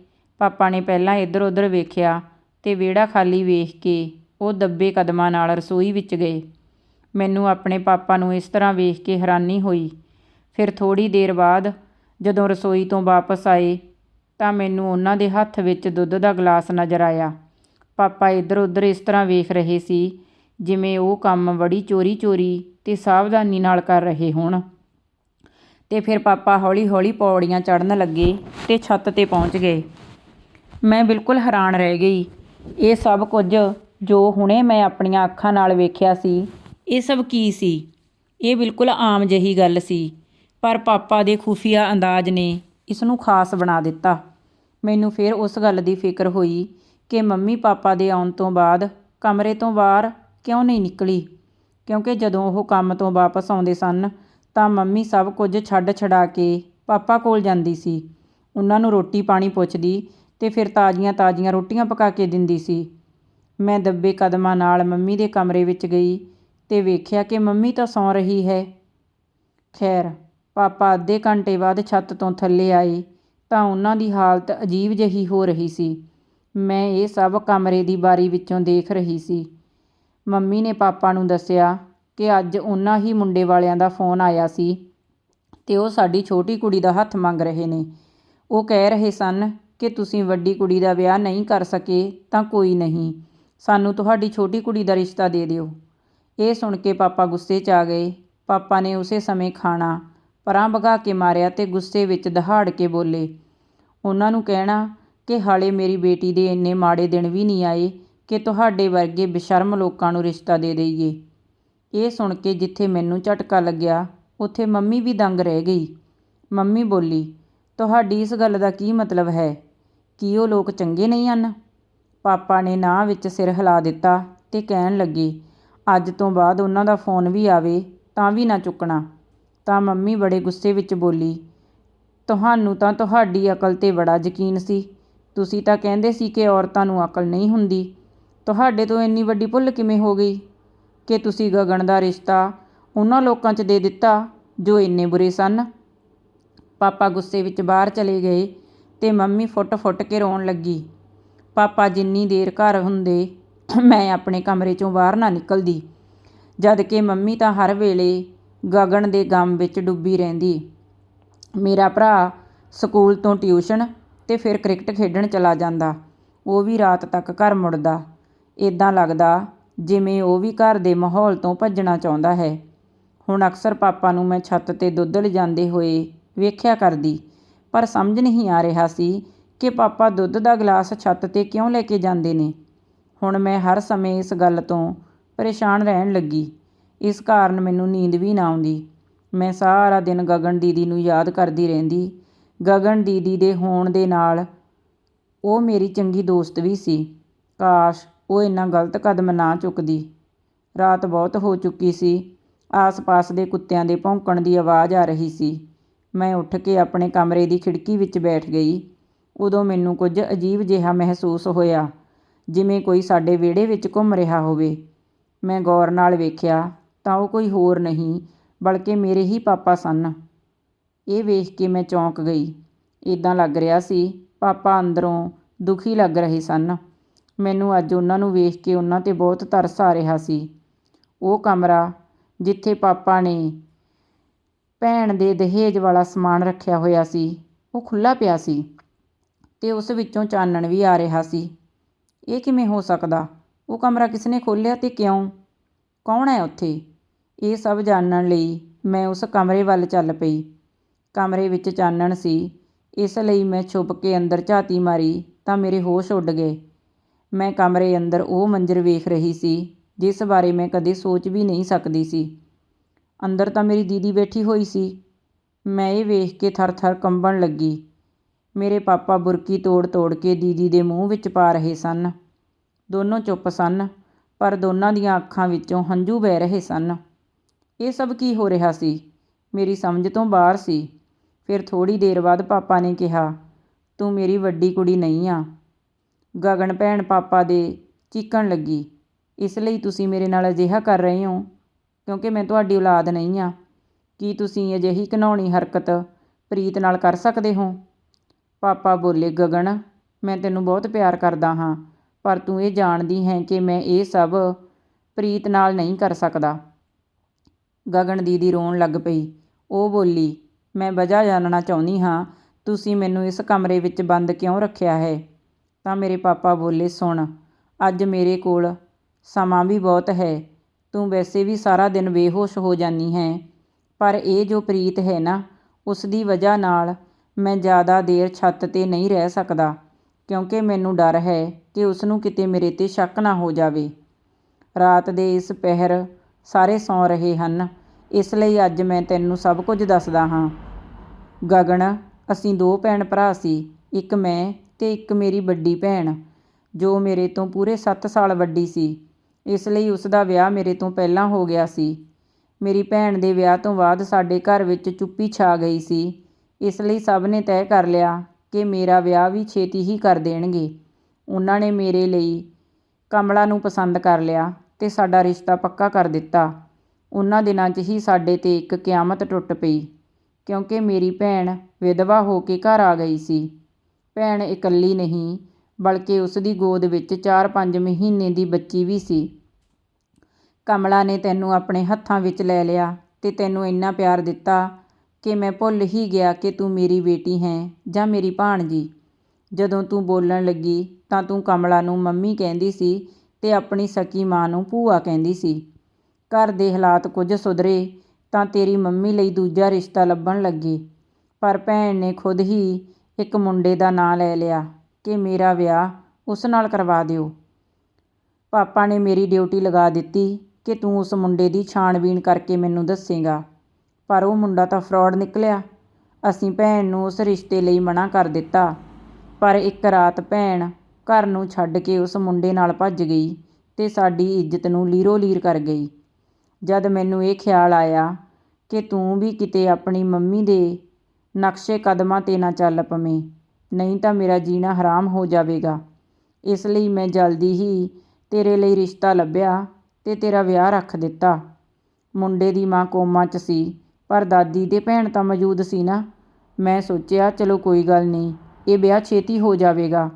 ਪਾਪਾ ਨੇ ਪਹਿਲਾਂ ਇੱਧਰ ਉੱਧਰ ਵੇਖਿਆ ਤੇ ਵਿਹੜਾ ਖਾਲੀ ਵੇਖ ਕੇ ਉਹ ਦੱਬੇ ਕਦਮਾਂ ਨਾਲ ਰਸੋਈ ਵਿੱਚ ਗਏ। ਮੈਨੂੰ ਆਪਣੇ ਪਾਪਾ ਨੂੰ ਇਸ ਤਰ੍ਹਾਂ ਵੇਖ ਕੇ ਹੈਰਾਨੀ ਹੋਈ। ਫਿਰ ਥੋੜੀ ਦੇਰ ਬਾਅਦ ਜਦੋਂ ਰਸੋਈ ਤੋਂ ਵਾਪਸ ਆਏ ਤਾਂ ਮੈਨੂੰ ਉਹਨਾਂ ਦੇ ਹੱਥ ਵਿੱਚ ਦੁੱਧ ਦਾ ਗਲਾਸ ਨਜ਼ਰ ਆਇਆ। ਪਾਪਾ ਇੱਧਰ ਉੱਧਰ ਇਸ ਤਰ੍ਹਾਂ ਵੇਖ ਰਹੇ ਸੀ ਜਿਵੇਂ ਉਹ ਕੰਮ ਬੜੀ ਚੋਰੀ ਚੋਰੀ ਅਤੇ ਸਾਵਧਾਨੀ ਨਾਲ ਕਰ ਰਹੇ ਹੋਣ। ਅਤੇ ਫਿਰ ਪਾਪਾ ਹੌਲੀ ਹੌਲੀ ਪੌੜੀਆਂ ਚੜ੍ਹਨ ਲੱਗੇ ਅਤੇ ਛੱਤ ਤੇ ਪਹੁੰਚ ਗਏ। ਮੈਂ ਬਿਲਕੁਲ ਹੈਰਾਨ ਰਹਿ ਗਈ। ਇਹ ਸਭ ਕੁਝ ਜੋ ਹੁਣੇ ਮੈਂ ਆਪਣੀਆਂ ਅੱਖਾਂ ਨਾਲ ਵੇਖਿਆ ਸੀ, ਇਹ ਸਭ ਕੀ ਸੀ? ਇਹ ਬਿਲਕੁਲ ਆਮ ਜਿਹੀ ਗੱਲ ਸੀ, ਪਰ ਪਾਪਾ ਦੇ ਖੁਫੀਆ ਅੰਦਾਜ਼ ਨੇ ਇਸ ਨੂੰ ਖਾਸ ਬਣਾ ਦਿੱਤਾ। ਮੈਨੂੰ ਫਿਰ ਉਸ ਗੱਲ ਦੀ ਫਿਕਰ ਹੋਈ ਕਿ ਮੰਮੀ ਪਾਪਾ ਦੇ ਆਉਣ ਤੋਂ ਬਾਅਦ ਕਮਰੇ ਤੋਂ ਬਾਹਰ ਕਿਉਂ ਨਹੀਂ ਨਿਕਲੀ? ਕਿਉਂਕਿ ਜਦੋਂ ਉਹ ਕੰਮ ਤੋਂ ਵਾਪਸ ਆਉਂਦੇ ਸਨ, ਤਾਂ ਮੰਮੀ ਸਭ ਕੁਝ ਛੱਡ ਛਡਾ ਕੇ ਪਾਪਾ ਕੋਲ ਜਾਂਦੀ ਸੀ। ਉਹਨਾਂ ਨੂੰ ਰੋਟੀ ਪਾਣੀ ਪੁੱਛਦੀ ਤੇ ਫਿਰ ਤਾਜ਼ੀਆਂ ਤਾਜ਼ੀਆਂ ਰੋਟੀਆਂ ਪਕਾ ਕੇ ਦਿੰਦੀ ਸੀ। ਮੈਂ ਦੱਬੇ ਕਦਮਾਂ ਨਾਲ ਮੰਮੀ ਦੇ ਕਮਰੇ ਵਿੱਚ ਗਈ ਤੇ ਵੇਖਿਆ ਕਿ ਮੰਮੀ ਤਾਂ ਸੌਂ ਰਹੀ ਹੈ। ਖੈਰ, ਪਾਪਾ ਅੱਧੇ ਘੰਟੇ ਬਾਅਦ ਛੱਤ ਤੋਂ ਥੱਲੇ ਆਏ ਤਾਂ ਉਹਨਾਂ ਦੀ ਹਾਲਤ ਅਜੀਬ ਜਿਹੀ ਹੋ ਰਹੀ ਸੀ। ਮੈਂ ਇਹ ਸਭ ਕਮਰੇ ਦੀ ਬਾਰੀ ਵਿੱਚੋਂ ਦੇਖ ਰਹੀ ਸੀ। ਮੰਮੀ ਨੇ ਪਾਪਾ ਨੂੰ ਦੱਸਿਆ ਕਿ ਅੱਜ ਉਹਨਾਂ ਹੀ ਮੁੰਡੇ ਵਾਲਿਆਂ ਦਾ ਫੋਨ ਆਇਆ ਸੀ ਤੇ ਉਹ ਸਾਡੀ ਛੋਟੀ ਕੁੜੀ ਦਾ ਹੱਥ ਮੰਗ ਰਹੇ ਨੇ। ਉਹ ਕਹਿ ਰਹੇ ਸਨ ਕਿ ਤੁਸੀਂ ਵੱਡੀ ਕੁੜੀ ਦਾ ਵਿਆਹ ਨਹੀਂ ਕਰ ਸਕੇ ਤਾਂ ਕੋਈ ਨਹੀਂ, ਸਾਨੂੰ ਤੁਹਾਡੀ ਛੋਟੀ ਕੁੜੀ ਦਾ ਰਿਸ਼ਤਾ ਦੇ ਦਿਓ। ਇਹ ਸੁਣ ਕੇ ਪਾਪਾ ਗੁੱਸੇ 'ਚ ਆ ਗਏ। ਪਾਪਾ ਨੇ ਉਸੇ ਸਮੇਂ ਖਾਣਾ, ਪਰਾਂ ਭਗਾ ਕੇ ਮਾਰਿਆ ਤੇ ਗੁੱਸੇ ਵਿੱਚ ਦਹਾੜ ਕੇ ਬੋਲੇ, ਉਹਨਾਂ ਨੂੰ ਕਹਿਣਾ ਕਿ ਹਾਲੇ ਮੇਰੀ ਬੇਟੀ ਦੇ ਇੰਨੇ ਮਾੜੇ ਦਿਨ ਵੀ ਨਹੀਂ ਆਏ ਕਿ ਤੁਹਾਡੇ ਵਰਗੇ ਬੇਸ਼ਰਮ ਲੋਕਾਂ ਨੂੰ ਰਿਸ਼ਤਾ ਦੇ ਦਈਏ। ਇਹ ਸੁਣ ਕੇ ਜਿੱਥੇ ਮੈਨੂੰ ਝਟਕਾ ਲੱਗਿਆ, ਉੱਥੇ ਮੰਮੀ ਵੀ ਦੰਗ ਰਹਿ ਗਈ। ਮੰਮੀ ਬੋਲੀ, ਤੁਹਾਡੀ ਇਸ ਗੱਲ ਦਾ ਕੀ ਮਤਲਬ ਹੈ? ਕੀ ਉਹ ਲੋਕ ਚੰਗੇ ਨਹੀਂ ਹਨ? ਪਾਪਾ ਨੇ ਨਾਂਹ ਵਿੱਚ ਸਿਰ ਹਿਲਾ ਦਿੱਤਾ ਤੇ ਕਹਿਣ ਲੱਗੇ, ਅੱਜ ਤੋਂ ਬਾਅਦ ਉਹਨਾਂ ਦਾ ਫੋਨ ਵੀ ਆਵੇ ਤਾਂ ਵੀ ਨਾ ਚੁੱਕਣਾ। ਤਾਂ ਮੰਮੀ ਬੜੇ ਗੁੱਸੇ ਵਿੱਚ ਬੋਲੀ, ਤੁਹਾਨੂੰ ਤਾਂ ਤੁਹਾਡੀ ਅਕਲ 'ਤੇ ਬੜਾ ਯਕੀਨ ਸੀ। ਤੁਸੀਂ ਤਾਂ ਕਹਿੰਦੇ ਸੀ ਕਿ ਔਰਤਾਂ ਨੂੰ ਅਕਲ ਨਹੀਂ ਹੁੰਦੀ। ਤੁਹਾਡੇ ਤੋਂ ਇੰਨੀ ਵੱਡੀ ਭੁੱਲ ਕਿਵੇਂ ਹੋ ਗਈ? ਕਿ ਤੁਸੀਂ ਗਗਨ ਦਾ ਰਿਸ਼ਤਾ ਉਹਨਾਂ ਲੋਕਾਂ 'ਚ ਦੇ ਦਿੱਤਾ ਜੋ ਇੰਨੇ ਬੁਰੇ ਸਨ? ਪਾਪਾ ਗੁੱਸੇ ਵਿੱਚ ਬਾਹਰ ਚਲੇ ਗਏ ਤੇ ਮੰਮੀ ਫੁੱਟ-ਫੁੱਟ ਕੇ ਰੋਣ ਲੱਗੀ। ਪਾਪਾ ਜਿੰਨੀ ਦੇਰ ਘਰ ਹੁੰਦੇ, ਮੈਂ ਆਪਣੇ ਕਮਰੇ 'ਚੋਂ ਬਾਹਰ ਨਾ ਨਿਕਲਦੀ। ਜਦ ਕਿ ਮੰਮੀ ਤਾਂ ਹਰ ਵੇਲੇ ਗਗਨ ਦੇ ਗਮ ਵਿੱਚ ਡੁੱਬੀ ਰਹਿੰਦੀ। ਮੇਰਾ ਭਰਾ ਸਕੂਲ ਤੋਂ ਟਿਊਸ਼ਨ ਤੇ ਫਿਰ ਕ੍ਰਿਕਟ ਖੇਡਣ ਚਲਾ ਜਾਂਦਾ। ਉਹ ਵੀ ਰਾਤ ਤੱਕ ਘਰ ਮੁੜਦਾ। ਇੱਦਾਂ ਲੱਗਦਾ ਜਿਵੇਂ ਉਹ ਵੀ ਘਰ ਦੇ ਮਾਹੌਲ ਤੋਂ ਭੱਜਣਾ ਚਾਹੁੰਦਾ ਹੈ। ਹੁਣ ਅਕਸਰ ਪਾਪਾ ਨੂੰ ਮੈਂ ਛੱਤ ਤੇ ਦੁੱਧ ਲਿਜਾਂਦੇ ਹੋਏ ਵੇਖਿਆ ਕਰਦੀ, ਪਰ ਸਮਝ ਨਹੀਂ ਆ ਰਿਹਾ ਸੀ ਕਿ ਪਾਪਾ ਦੁੱਧ ਦਾ ਗਲਾਸ ਛੱਤ ਤੇ ਕਿਉਂ ਲੈ ਕੇ ਜਾਂਦੇ ਨੇ। ਹੁਣ ਮੈਂ ਹਰ ਸਮੇਂ ਇਸ ਗੱਲ ਤੋਂ ਪਰੇਸ਼ਾਨ ਰਹਿਣ ਲੱਗੀ। ਇਸ ਕਾਰਨ ਮੈਨੂੰ ਨੀਂਦ ਵੀ ਨਾ ਆਉਂਦੀ। ਮੈਂ ਸਾਰਾ ਦਿਨ ਗਗਨ ਦੀਦੀ ਨੂੰ ਯਾਦ ਕਰਦੀ ਰਹਿੰਦੀ। ਗਗਨ ਦੀਦੀ ਦੇ ਹੋਣ ਦੇ ਨਾਲ ਉਹ ਮੇਰੀ ਚੰਗੀ ਦੋਸਤ ਵੀ ਸੀ। ਕਾਸ਼ ਉਹ ਇੰਨਾ ਗਲਤ ਕਦਮ ਨਾ ਚੁੱਕਦੀ। ਰਾਤ ਬਹੁਤ ਹੋ ਚੁੱਕੀ ਸੀ। ਆਸ-ਪਾਸ ਦੇ ਕੁੱਤਿਆਂ ਦੇ ਭੌਂਕਣ ਦੀ ਆਵਾਜ਼ ਆ ਰਹੀ ਸੀ। ਮੈਂ ਉੱਠ ਕੇ ਆਪਣੇ ਕਮਰੇ ਦੀ ਖਿੜਕੀ ਵਿੱਚ ਬੈਠ ਗਈ। ਉਦੋਂ ਮੈਨੂੰ ਕੁਝ ਅਜੀਬ ਜਿਹਾ ਮਹਿਸੂਸ ਹੋਇਆ, ਜਿਵੇਂ ਕੋਈ ਸਾਡੇ ਵਿਹੜੇ ਵਿੱਚ ਘੁੰਮ ਰਿਹਾ ਹੋਵੇ। ਮੈਂ ਗੌਰ ਨਾਲ ਵੇਖਿਆ, ਤਾਂ ਉਹ ਕੋਈ ਹੋਰ ਨਹੀਂ, ਬਲਕਿ ਮੇਰੇ ਹੀ ਪਾਪਾ ਸਨ। ਇਹ ਵੇਖ ਕੇ ਮੈਂ ਚੌਂਕ ਗਈ। ਇਦਾਂ ਲੱਗ ਰਿਹਾ ਸੀ, ਪਾਪਾ ਅੰਦਰੋਂ ਦੁਖੀ ਲੱਗ ਰਹੇ ਸਨ। ਮੈਨੂੰ ਅੱਜ ਉਹਨਾਂ ਨੂੰ ਵੇਖ ਕੇ ਉਹਨਾਂ ਤੇ ਬਹੁਤ ਤਰਸ ਆ ਰਿਹਾ ਸੀ। ਉਹ ਕਮਰਾ ਜਿੱਥੇ ਪਾਪਾ ਨੇ ਭੈਣ ਦੇ ਦਹੇਜ ਵਾਲਾ ਸਮਾਨ ਰੱਖਿਆ ਹੋਇਆ ਸੀ, ਉਹ ਖੁੱਲ੍ਹਾ ਪਿਆ ਸੀ ਤੇ ਉਸ ਵਿੱਚੋਂ ਚਾਨਣ ਵੀ ਆ ਰਿਹਾ ਸੀ। ਇਹ ਕਿਵੇਂ ਹੋ ਸਕਦਾ? ਉਹ ਕਮਰਾ ਕਿਸਨੇ ਖੋਲ੍ਹਿਆ ਤੇ ਕਿਉਂ? ਕੌਣ ਹੈ ਉੱਥੇ? ਇਹ ਸਭ ਜਾਣਨ ਲਈ ਮੈਂ ਉਸ ਕਮਰੇ ਵੱਲ ਚੱਲ ਪਈ। ਕਮਰੇ ਵਿੱਚ ਚਾਨਣ ਸੀ, ਇਸ ਲਈ ਮੈਂ ਛੁਪ ਕੇ ਅੰਦਰ ਝਾਤੀ ਮਾਰੀ ਤਾਂ ਮੇਰੇ ਹੋਸ਼ ਉੱਡ ਗਏ। ਮੈਂ ਕਮਰੇ ਅੰਦਰ ਉਹ ਮੰਜ਼ਰ ਵੇਖ ਰਹੀ ਸੀ, ਜਿਸ ਬਾਰੇ ਮੈਂ ਕਦੇ ਸੋਚ ਵੀ ਨਹੀਂ ਸਕਦੀ ਸੀ। ਅੰਦਰ ਤਾਂ ਮੇਰੀ ਦੀਦੀ ਬੈਠੀ ਹੋਈ ਸੀ। ਮੈਂ ਇਹ ਵੇਖ ਕੇ ਥਰ-ਥਰ ਕੰਬਣ ਲੱਗੀ। ਮੇਰੇ ਪਾਪਾ ਬੁਰਕੀ ਤੋੜ-ਤੋੜ ਕੇ ਦੀਦੀ ਦੇ ਮੂੰਹ ਵਿੱਚ ਪਾ ਰਹੇ ਸਨ। ਦੋਨੋਂ ਚੁੱਪ ਸਨ, ਪਰ ਦੋਨਾਂ ਦੀਆਂ ਅੱਖਾਂ ਵਿੱਚੋਂ ਹੰਝੂ ਵਹਿ ਰਹੇ ਸਨ। ਇਹ ਸਭ ਕੀ ਹੋ ਰਿਹਾ ਸੀ? ਮੇਰੀ ਸਮਝ ਤੋਂ ਬਾਹਰ ਸੀ। ਫਿਰ ਥੋੜੀ ਦੇਰ ਬਾਅਦ ਪਾਪਾ ਨੇ ਕਿਹਾ, ਤੂੰ ਮੇਰੀ ਵੱਡੀ ਕੁੜੀ ਨਹੀਂ ਆ। ਗਗਨ ਭੈਣ ਪਾਪਾ ਦੇ ਚੀਕਣ ਲੱਗੀ। ਇਸ ਲਈ ਤੁਸੀਂ ਮੇਰੇ ਨਾਲ ਅਜਿਹਾ ਕਰ ਰਹੇ ਹੋ? ਕਿਉਂਕਿ ਮੈਂ ਤੁਹਾਡੀ ਔਲਾਦ ਨਹੀਂ ਆ ਕੀ ਤੁਸੀਂ ਅਜਿਹੀ ਘਿਨਾਉਣੀ ਹਰਕਤ ਪ੍ਰੀਤ ਨਾਲ ਕਰ ਸਕਦੇ ਹੋ? ਪਾਪਾ ਬੋਲੇ, ਗਗਨ, ਮੈਂ ਤੈਨੂੰ ਬਹੁਤ ਪਿਆਰ ਕਰਦਾ ਹਾਂ, ਪਰ ਤੂੰ ਇਹ ਜਾਣਦੀ ਹੈ ਕਿ ਮੈਂ ਇਹ ਸਭ ਪ੍ਰੀਤ ਨਾਲ ਨਹੀਂ ਕਰ ਸਕਦਾ ਗਗਨ ਦੀਦੀ ਰੋਣ ਲੱਗ ਪਈ। ਉਹ ਬੋਲੀ, ਮੈਂ ਵਜ੍ਹਾ ਜਾਣਨਾ ਚਾਹੁੰਦੀ ਹਾਂ। ਤੁਸੀਂ ਮੈਨੂੰ ਇਸ ਕਮਰੇ ਵਿੱਚ ਬੰਦ ਕਿਉਂ ਰੱਖਿਆ ਹੈ? ਤਾਂ ਮੇਰੇ ਪਾਪਾ ਬੋਲੇ, ਸੁਣ, ਅੱਜ ਮੇਰੇ ਕੋਲ ਸਮਾਂ ਵੀ ਬਹੁਤ ਹੈ। ਤੂੰ ਵੈਸੇ ਵੀ ਸਾਰਾ ਦਿਨ ਬੇਹੋਸ਼ ਹੋ ਜਾਂਦੀ ਹੈ। ਪਰ ਇਹ ਜੋ ਪ੍ਰੀਤ ਹੈ ਨਾ, ਉਸ ਦੀ ਵਜ੍ਹਾ ਨਾਲ ਮੈਂ ਜ਼ਿਆਦਾ ਦੇਰ ਛੱਤ 'ਤੇ ਨਹੀਂ ਰਹਿ ਸਕਦਾ, ਕਿਉਂਕਿ ਮੈਨੂੰ ਡਰ ਹੈ ਕਿ ਉਸ ਨੂੰ ਕਿਤੇ ਮੇਰੇ 'ਤੇ ਸ਼ੱਕ ਨਾ ਹੋ ਜਾਵੇ। ਰਾਤ ਦੇ ਇਸ ਪਹਿਰ ਸਾਰੇ ਸੌਂ ਰਹੇ ਹਨ। ਇਸ ਲਈ ਅੱਜ ਮੈਂ ਤੈਨੂੰ ਸਭ ਕੁਝ ਦੱਸਦਾ ਹਾਂ। ਗਗਨ, ਅਸੀਂ ਦੋ ਭੈਣ ਭਰਾ ਸੀ। ਇੱਕ ਮੈਂ ਤੇ ਇੱਕ ਮੇਰੀ ਵੱਡੀ ਭੈਣ, ਜੋ ਮੇਰੇ ਤੋਂ ਪੂਰੇ 7 ਸਾਲ ਵੱਡੀ ਸੀ। ਇਸ ਲਈ ਉਸ ਦਾ ਵਿਆਹ ਮੇਰੇ ਤੋਂ ਪਹਿਲਾਂ ਹੋ ਗਿਆ ਸੀ। ਮੇਰੀ ਭੈਣ ਦੇ ਵਿਆਹ ਤੋਂ ਬਾਅਦ ਸਾਡੇ ਘਰ ਵਿੱਚ ਚੁੱਪੀ ਛਾ ਗਈ ਸੀ। ਇਸ ਲਈ ਸਭ ਨੇ ਤੈਅ ਕਰ ਲਿਆ ਕਿ ਮੇਰਾ ਵਿਆਹ ਵੀ ਛੇਤੀ ਹੀ ਕਰ ਦੇਣਗੇ। ਉਹਨਾਂ ਨੇ ਮੇਰੇ ਲਈ ਕਮਲਾ ਨੂੰ ਪਸੰਦ ਕਰ ਲਿਆ ਤੇ ਸਾਡਾ ਰਿਸ਼ਤਾ ਪੱਕਾ ਕਰ ਦਿੱਤਾ। ਉਹਨਾਂ ਦਿਨਾਂ 'ਚ ਹੀ ਸਾਡੇ 'ਤੇ ਇੱਕ ਕਿਆਮਤ ਟੁੱਟ ਪਈ, ਕਿਉਂਕਿ ਮੇਰੀ ਭੈਣ ਵਿਧਵਾ ਹੋ ਕੇ ਘਰ ਆ ਗਈ ਸੀ। ਭੈਣ ਇਕੱਲੀ ਨਹੀਂ, ਬਲਕਿ ਉਸ ਦੀ ਗੋਦ ਵਿੱਚ 4-5 ਮਹੀਨੇ ਦੀ ਬੱਚੀ ਵੀ ਸੀ। ਕਮਲਾ ਨੇ ਤੈਨੂੰ ਆਪਣੇ ਹੱਥਾਂ ਵਿੱਚ ਲੈ ਲਿਆ ਤੇ ਤੈਨੂੰ ਇੰਨਾ ਪਿਆਰ ਦਿੱਤਾ ਕਿ ਮੈਂ ਭੁੱਲ ਹੀ ਗਿਆ ਕਿ ਤੂੰ ਮੇਰੀ ਬੇਟੀ ਹੈ ਜਾਂ ਮੇਰੀ ਭਾਣਜੀ। ਜਦੋਂ ਤੂੰ ਬੋਲਣ ਲੱਗੀ ਤਾਂ ਤੂੰ ਕਮਲਾ ਨੂੰ ਮੰਮੀ ਕਹਿੰਦੀ ਸੀ ਤੇ ਆਪਣੀ ਸਕੀ ਮਾਂ ਨੂੰ ਭੂਆ ਕਹਿੰਦੀ ਸੀ। ਘਰ ਦੇ ਹਾਲਾਤ ਕੁਝ ਸੁਧਰੇ ਤਾਂ ਤੇਰੀ ਮੰਮੀ ਲਈ ਦੂਜਾ ਰਿਸ਼ਤਾ ਲੱਭਣ ਲੱਗੇ। ਪਰ ਭੈਣ ਨੇ ਖੁਦ ਹੀ ਇੱਕ ਮੁੰਡੇ ਦਾ ਨਾਂ ਲੈ ਲਿਆ ਕਿ ਮੇਰਾ ਵਿਆਹ ਉਸ ਨਾਲ ਕਰਵਾ ਦਿਓ। ਪਾਪਾ ਨੇ ਮੇਰੀ ਡਿਊਟੀ ਲਗਾ ਦਿੱਤੀ ਕਿ ਤੂੰ ਉਸ ਮੁੰਡੇ ਦੀ ਛਾਣਬੀਣ ਕਰਕੇ ਮੈਨੂੰ ਦੱਸੇਗਾ। ਪਰ ਉਹ ਮੁੰਡਾ ਤਾਂ ਫਰਾਡ ਨਿਕਲਿਆ। ਅਸੀਂ ਭੈਣ ਨੂੰ ਉਸ ਰਿਸ਼ਤੇ ਲਈ ਮਨਾ ਕਰ ਦਿੱਤਾ। ਪਰ ਇੱਕ ਰਾਤ ਭੈਣ ਘਰ ਨੂੰ ਛੱਡ ਕੇ ਉਸ ਮੁੰਡੇ ਨਾਲ ਭੱਜ ਗਈ ਤੇ ਸਾਡੀ ਇੱਜ਼ਤ ਨੂੰ ਲੀਰੋ ਲੀਰ ਕਰ ਗਈ। ਜਦ ਮੈਨੂੰ ਇਹ ਖਿਆਲ ਆਇਆ ਕਿ ਤੂੰ ਵੀ ਕਿਤੇ ਆਪਣੀ ਮੰਮੀ ਦੇ ਨਕਸ਼ੇ ਕਦਮਾਂ 'ਤੇ ਨਾ ਚੱਲ ਪਵੇਂ। ਨਹੀਂ ਤਾਂ ਮੇਰਾ ਜੀਣਾ ਹਰਾਮ ਹੋ ਜਾਵੇਗਾ। ਇਸ ਲਈ ਮੈਂ ਜਲਦੀ ਹੀ ਤੇਰੇ ਲਈ ਰਿਸ਼ਤਾ ਲੱਭਿਆ ਤੇ ਤੇਰਾ ਵਿਆਹ ਰੱਖ ਦਿੱਤਾ। ਮੁੰਡੇ ਦੀ ਮਾਂ ਕੋਮਾ 'ਚ ਸੀ, ਪਰ ਦਾਦੀ ਤੇ ਭੈਣ ਤਾਂ ਮੌਜੂਦ ਸੀ ਨਾ। ਮੈਂ ਸੋਚਿਆ, ਚਲੋ ਕੋਈ ਗੱਲ ਨਹੀਂ, ਇਹ ਵਿਆਹ ਛੇਤੀ ਹੋ ਜਾਵੇਗਾ।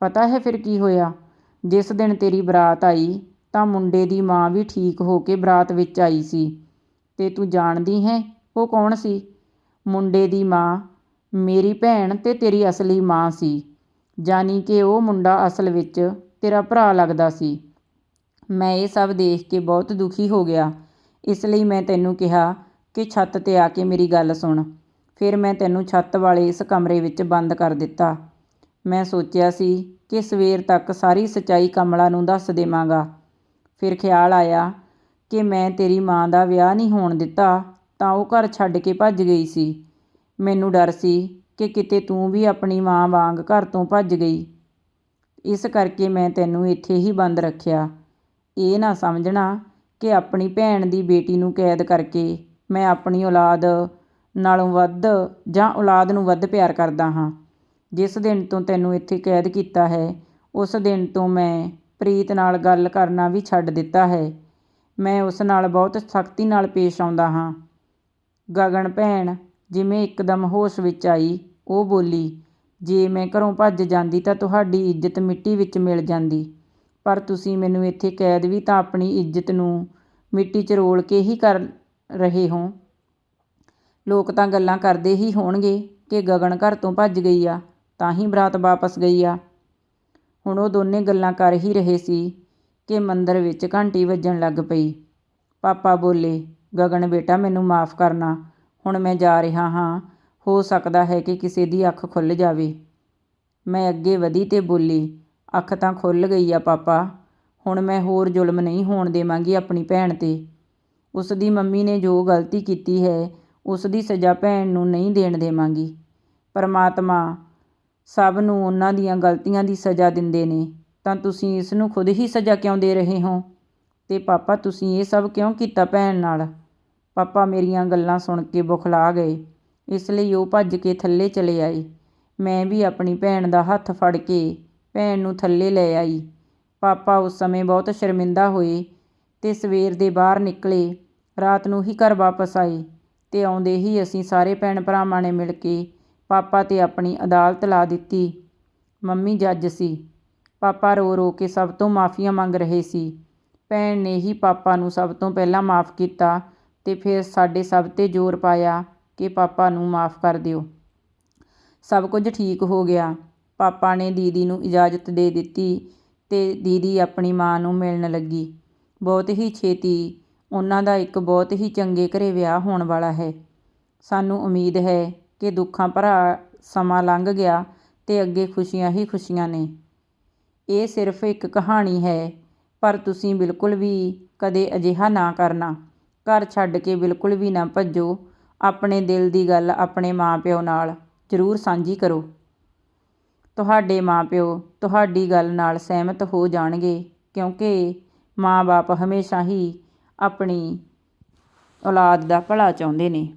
ਪਤਾ ਹੈ ਫਿਰ ਕੀ ਹੋਇਆ? ਜਿਸ ਦਿਨ ਤੇਰੀ ਬਰਾਤ ਆਈ, ਤਾਂ ਮੁੰਡੇ ਦੀ ਮਾਂ ਵੀ ਠੀਕ ਹੋ ਕੇ ਬਰਾਤ ਵਿੱਚ ਆਈ ਸੀ। ਤੇ ਤੂੰ ਜਾਣਦੀ ਹੈ, ਉਹ ਕੌਣ ਸੀ? ਮੁੰਡੇ ਦੀ ਮਾਂ। ਮੇਰੀ ਭੈਣ ਤੇ ਤੇਰੀ ਅਸਲੀ ਮਾਂ ਸੀ। ਜਾਨੀ ਕਿ ਉਹ ਮੁੰਡਾ ਅਸਲ ਵਿੱਚ ਤੇਰਾ ਭਰਾ ਲੱਗਦਾ ਸੀ। ਮੈਂ ਇਹ ਸਭ ਦੇਖ ਕੇ ਬਹੁਤ ਦੁਖੀ ਹੋ ਗਿਆ। ਇਸ ਲਈ ਮੈਂ ਤੈਨੂੰ ਕਿਹਾ ਕਿ ਛੱਤ 'ਤੇ ਆ ਕੇ ਮੇਰੀ ਗੱਲ ਸੁਣ। ਫਿਰ ਮੈਂ ਤੈਨੂੰ ਛੱਤ ਵਾਲੇ ਇਸ ਕਮਰੇ ਵਿੱਚ ਬੰਦ ਕਰ ਦਿੱਤਾ। ਮੈਂ ਸੋਚਿਆ ਸੀ ਕਿ ਸਵੇਰ ਤੱਕ ਸਾਰੀ ਸੱਚਾਈ ਕਮਲਾ ਨੂੰ ਦੱਸ ਦੇਵਾਂਗਾ। ਫਿਰ ਖਿਆਲ ਆਇਆ ਕਿ ਮੈਂ ਤੇਰੀ ਮਾਂ ਦਾ ਵਿਆਹ ਨਹੀਂ ਹੋਣ ਦਿੱਤਾ। ਤਾਂ ਉਹ ਘਰ ਛੱਡ ਕੇ ਭੱਜ ਗਈ ਸੀ। ਮੈਨੂੰ ਡਰ ਸੀ ਕਿ ਕਿਤੇ ਤੂੰ ਵੀ ਆਪਣੀ ਮਾਂ ਵਾਂਗ ਘਰ ਤੋਂ ਭੱਜ ਗਈ। ਇਸ ਕਰਕੇ ਮੈਂ ਤੈਨੂੰ ਇੱਥੇ ਹੀ ਬੰਦ ਰੱਖਿਆ। ਇਹ ਨਾ ਸਮਝਣਾ ਕਿ ਆਪਣੀ ਭੈਣ ਦੀ ਬੇਟੀ ਨੂੰ ਕੈਦ ਕਰਕੇ ਮੈਂ ਆਪਣੀ ਔਲਾਦ ਨਾਲੋਂ ਵੱਧ ਜਾਂ ਔਲਾਦ ਨੂੰ ਵੱਧ ਪਿਆਰ ਕਰਦਾ ਹਾਂ। ਜਿਸ ਦਿਨ ਤੋਂ ਤੈਨੂੰ ਇੱਥੇ ਕੈਦ ਕੀਤਾ ਹੈ, ਉਸ ਦਿਨ ਤੋਂ ਮੈਂ ਪ੍ਰੀਤ ਨਾਲ ਗੱਲ ਕਰਨਾ ਵੀ ਛੱਡ ਦਿੱਤਾ ਹੈ। ਮੈਂ ਉਸ ਨਾਲ ਬਹੁਤ ਸਖਤੀ ਨਾਲ ਪੇਸ਼ ਆਉਂਦਾ ਹਾਂ। ਗਗਨ ਭੈਣ ਜਿਵੇਂ ਇੱਕਦਮ ਹੋਸ਼ ਵਿੱਚ ਆਈ, ਉਹ ਬੋਲੀ, ਜੇ ਮੈਂ ਘਰੋਂ ਭੱਜ ਜਾਂਦੀ ਤਾਂ ਤੁਹਾਡੀ ਇੱਜ਼ਤ ਮਿੱਟੀ ਵਿੱਚ ਮਿਲ ਜਾਂਦੀ। ਪਰ ਤੁਸੀਂ ਮੈਨੂੰ ਇੱਥੇ ਕੈਦ ਵੀ ਤਾਂ ਆਪਣੀ ਇੱਜ਼ਤ ਨੂੰ ਮਿੱਟੀ 'ਚ ਰੋਲ ਕੇ ਹੀ ਕਰ ਰਹੇ ਹੋ। ਲੋਕ ਤਾਂ ਗੱਲਾਂ ਕਰਦੇ ਹੀ ਹੋਣਗੇ ਕਿ ਗਗਨ ਘਰ ਤੋਂ ਭੱਜ ਗਈ ਆ, ਤਾਂ ਹੀ ਬਰਾਤ ਵਾਪਸ ਗਈ ਆ। ਹੁਣ ਉਹ ਦੋਨੇ ਗੱਲਾਂ ਕਰ ਹੀ ਰਹੇ ਸੀ ਕਿ ਮੰਦਰ ਵਿੱਚ ਘੰਟੀ ਵੱਜਣ ਲੱਗ ਪਈ। ਪਾਪਾ ਬੋਲੇ ਗਗਨ, ਬੇਟਾ, ਮੈਨੂੰ ਮਾਫ ਕਰਨਾ। ਹੁਣ ਮੈਂ ਜਾ ਰਿਹਾ ਹਾਂ। ਹੋ ਸਕਦਾ ਹੈ ਕਿ ਕਿਸੇ ਦੀ ਅੱਖ ਖੁੱਲ੍ਹ ਜਾਵੇ। ਮੈਂ ਅੱਗੇ ਵਧੀ ਤੇ ਬੋਲੀ, ਅੱਖ ਤਾਂ ਖੁੱਲ੍ਹ ਗਈ ਆ, ਪਾਪਾ। ਹੁਣ ਮੈਂ ਹੋਰ ਜ਼ੁਲਮ ਨਹੀਂ ਹੋਣ ਦੇਵਾਂਗੀ ਆਪਣੀ ਭੈਣ 'ਤੇ। ਉਸ ਦੀ ਮੰਮੀ ਨੇ ਜੋ ਗਲਤੀ ਕੀਤੀ ਹੈ, ਉਸ ਦੀ ਸਜ਼ਾ ਭੈਣ ਨੂੰ ਨਹੀਂ ਦੇਣ ਦੇਵਾਂਗੀ। ਪਰਮਾਤਮਾ, ਸਭ ਨੂੰ ਉਹਨਾਂ ਦੀਆਂ ਗਲਤੀਆਂ ਦੀ ਸਜ਼ਾ ਦਿੰਦੇ ਨੇ। ਤਾਂ ਤੁਸੀਂ ਇਸ ਨੂੰ ਖੁਦ ਹੀ ਸਜ਼ਾ ਕਿਉਂ ਦੇ ਰਹੇ ਹੋ? ਤੇ ਪਾਪਾ, ਤੁਸੀਂ ਇਹ ਸਭ ਕਿਉਂ ਕੀਤਾ ਭੈਣ ਨਾਲ? ਪਾਪਾ ਮੇਰੀਆਂ ਗੱਲਾਂ ਸੁਣ ਕੇ ਬੁਖਲਾ ਗਏ। ਇਸ ਲਈ ਉਹ ਭੱਜ ਕੇ ਥੱਲੇ ਚਲੇ ਆਏ ਮੈਂ ਵੀ ਆਪਣੀ ਭੈਣ ਦਾ ਹੱਥ ਫੜ ਕੇ ਭੈਣ ਨੂੰ ਥੱਲੇ ਲੈ ਆਈ। ਪਾਪਾ ਉਸ ਸਮੇਂ ਬਹੁਤ ਸ਼ਰਮਿੰਦਾ ਹੋਏ ਤੇ ਸਵੇਰ ਦੇ ਬਾਹਰ ਨਿਕਲੇ। ਰਾਤ ਨੂੰ ਹੀ ਘਰ ਵਾਪਸ ਆਏ ਤੇ ਆਉਂਦੇ ਹੀ ਅਸੀਂ ਸਾਰੇ ਭੈਣ ਭਰਾਵਾਂ ਨੇ ਮਿਲ ਕੇ ਪਾਪਾ ਤੇ ਆਪਣੀ ਅਦਾਲਤ ਲਾ ਦਿੱਤੀ। ਮੰਮੀ ਜੱਜ ਸੀ। ਪਾਪਾ ਰੋ ਰੋ ਕੇ ਸਭ ਤੋਂ ਮਾਫੀਆਂ ਮੰਗ ਰਹੇ ਸੀ। ਭੈਣ ਨੇ ਹੀ ਪਾਪਾ ਨੂੰ ਸਭ ਤੋਂ ਪਹਿਲਾਂ ਮਾਫ ਕੀਤਾ ਤੇ ਫਿਰ ਸਾਡੇ ਸਭ ਤੇ ਜ਼ੋਰ ਪਾਇਆ ਕਿ ਪਾਪਾ ਨੂੰ ਮਾਫ ਕਰ ਦਿਓ। ਸਭ ਕੁਝ ਠੀਕ ਹੋ ਗਿਆ। ਪਾਪਾ ਨੇ ਦੀਦੀ ਨੂੰ ਇਜਾਜ਼ਤ ਦੇ ਦਿੱਤੀ ਤੇ ਦੀਦੀ ਆਪਣੀ ਮਾਂ ਨੂੰ ਮਿਲਣ ਲੱਗੀ। ਬਹੁਤ ਹੀ ਛੇਤੀ ਉਹਨਾਂ ਦਾ ਇੱਕ ਬਹੁਤ ਹੀ ਚੰਗੇ ਘਰੇ ਵਿਆਹ ਹੋਣ ਵਾਲਾ ਹੈ। ਸਾਨੂੰ ਉਮੀਦ ਹੈ ਕਿ ਦੁੱਖਾਂ ਭਰਾ ਸਮਾਂ ਲੰਘ ਗਿਆ ਤੇ ਅੱਗੇ ਖੁਸ਼ੀਆਂ ਹੀ ਖੁਸ਼ੀਆਂ ਨੇ। ਇਹ ਸਿਰਫ ਇੱਕ ਕਹਾਣੀ ਹੈ, ਪਰ ਤੁਸੀਂ ਬਿਲਕੁਲ ਵੀ ਕਦੇ ਅਜਿਹਾ ਨਾ ਕਰਨਾ। ਘਰ ਛੱਡ ਕੇ ਬਿਲਕੁਲ ਵੀ ਨਾ ਭੱਜੋ। ਆਪਣੇ ਦਿਲ ਦੀ ਗੱਲ ਆਪਣੇ ਮਾਂ ਪਿਓ ਨਾਲ ਜ਼ਰੂਰ ਸਾਂਝੀ ਕਰੋ। ਤੁਹਾਡੇ ਮਾਂ ਪਿਓ ਤੁਹਾਡੀ ਗੱਲ ਨਾਲ ਸਹਿਮਤ ਹੋ ਜਾਣਗੇ, ਕਿਉਂਕਿ ਮਾਂ-ਬਾਪ ਹਮੇਸ਼ਾ ਹੀ ਆਪਣੀ ਔਲਾਦ ਦਾ ਭਲਾ ਚਾਹੁੰਦੇ ਨੇ।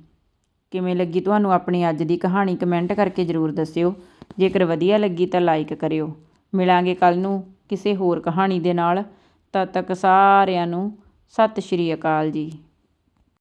ਕਿਵੇਂ ਲੱਗੀ ਤੁਹਾਨੂੰ ਆਪਣੀ ਅੱਜ ਦੀ ਕਹਾਣੀ? ਕਮੈਂਟ ਕਰਕੇ ਜ਼ਰੂਰ ਦੱਸਿਓ। ਜੇਕਰ ਵਧੀਆ ਲੱਗੀ ਤਾਂ ਲਾਈਕ ਕਰਿਓ। ਮਿਲਾਂਗੇ ਕੱਲ ਨੂੰ ਕਿਸੇ ਹੋਰ ਕਹਾਣੀ ਦੇ ਨਾਲ। ਤਦ ਤੱਕ ਸਾਰਿਆਂ ਨੂੰ ਸਤਿ ਸ਼੍ਰੀ ਅਕਾਲ ਜੀ।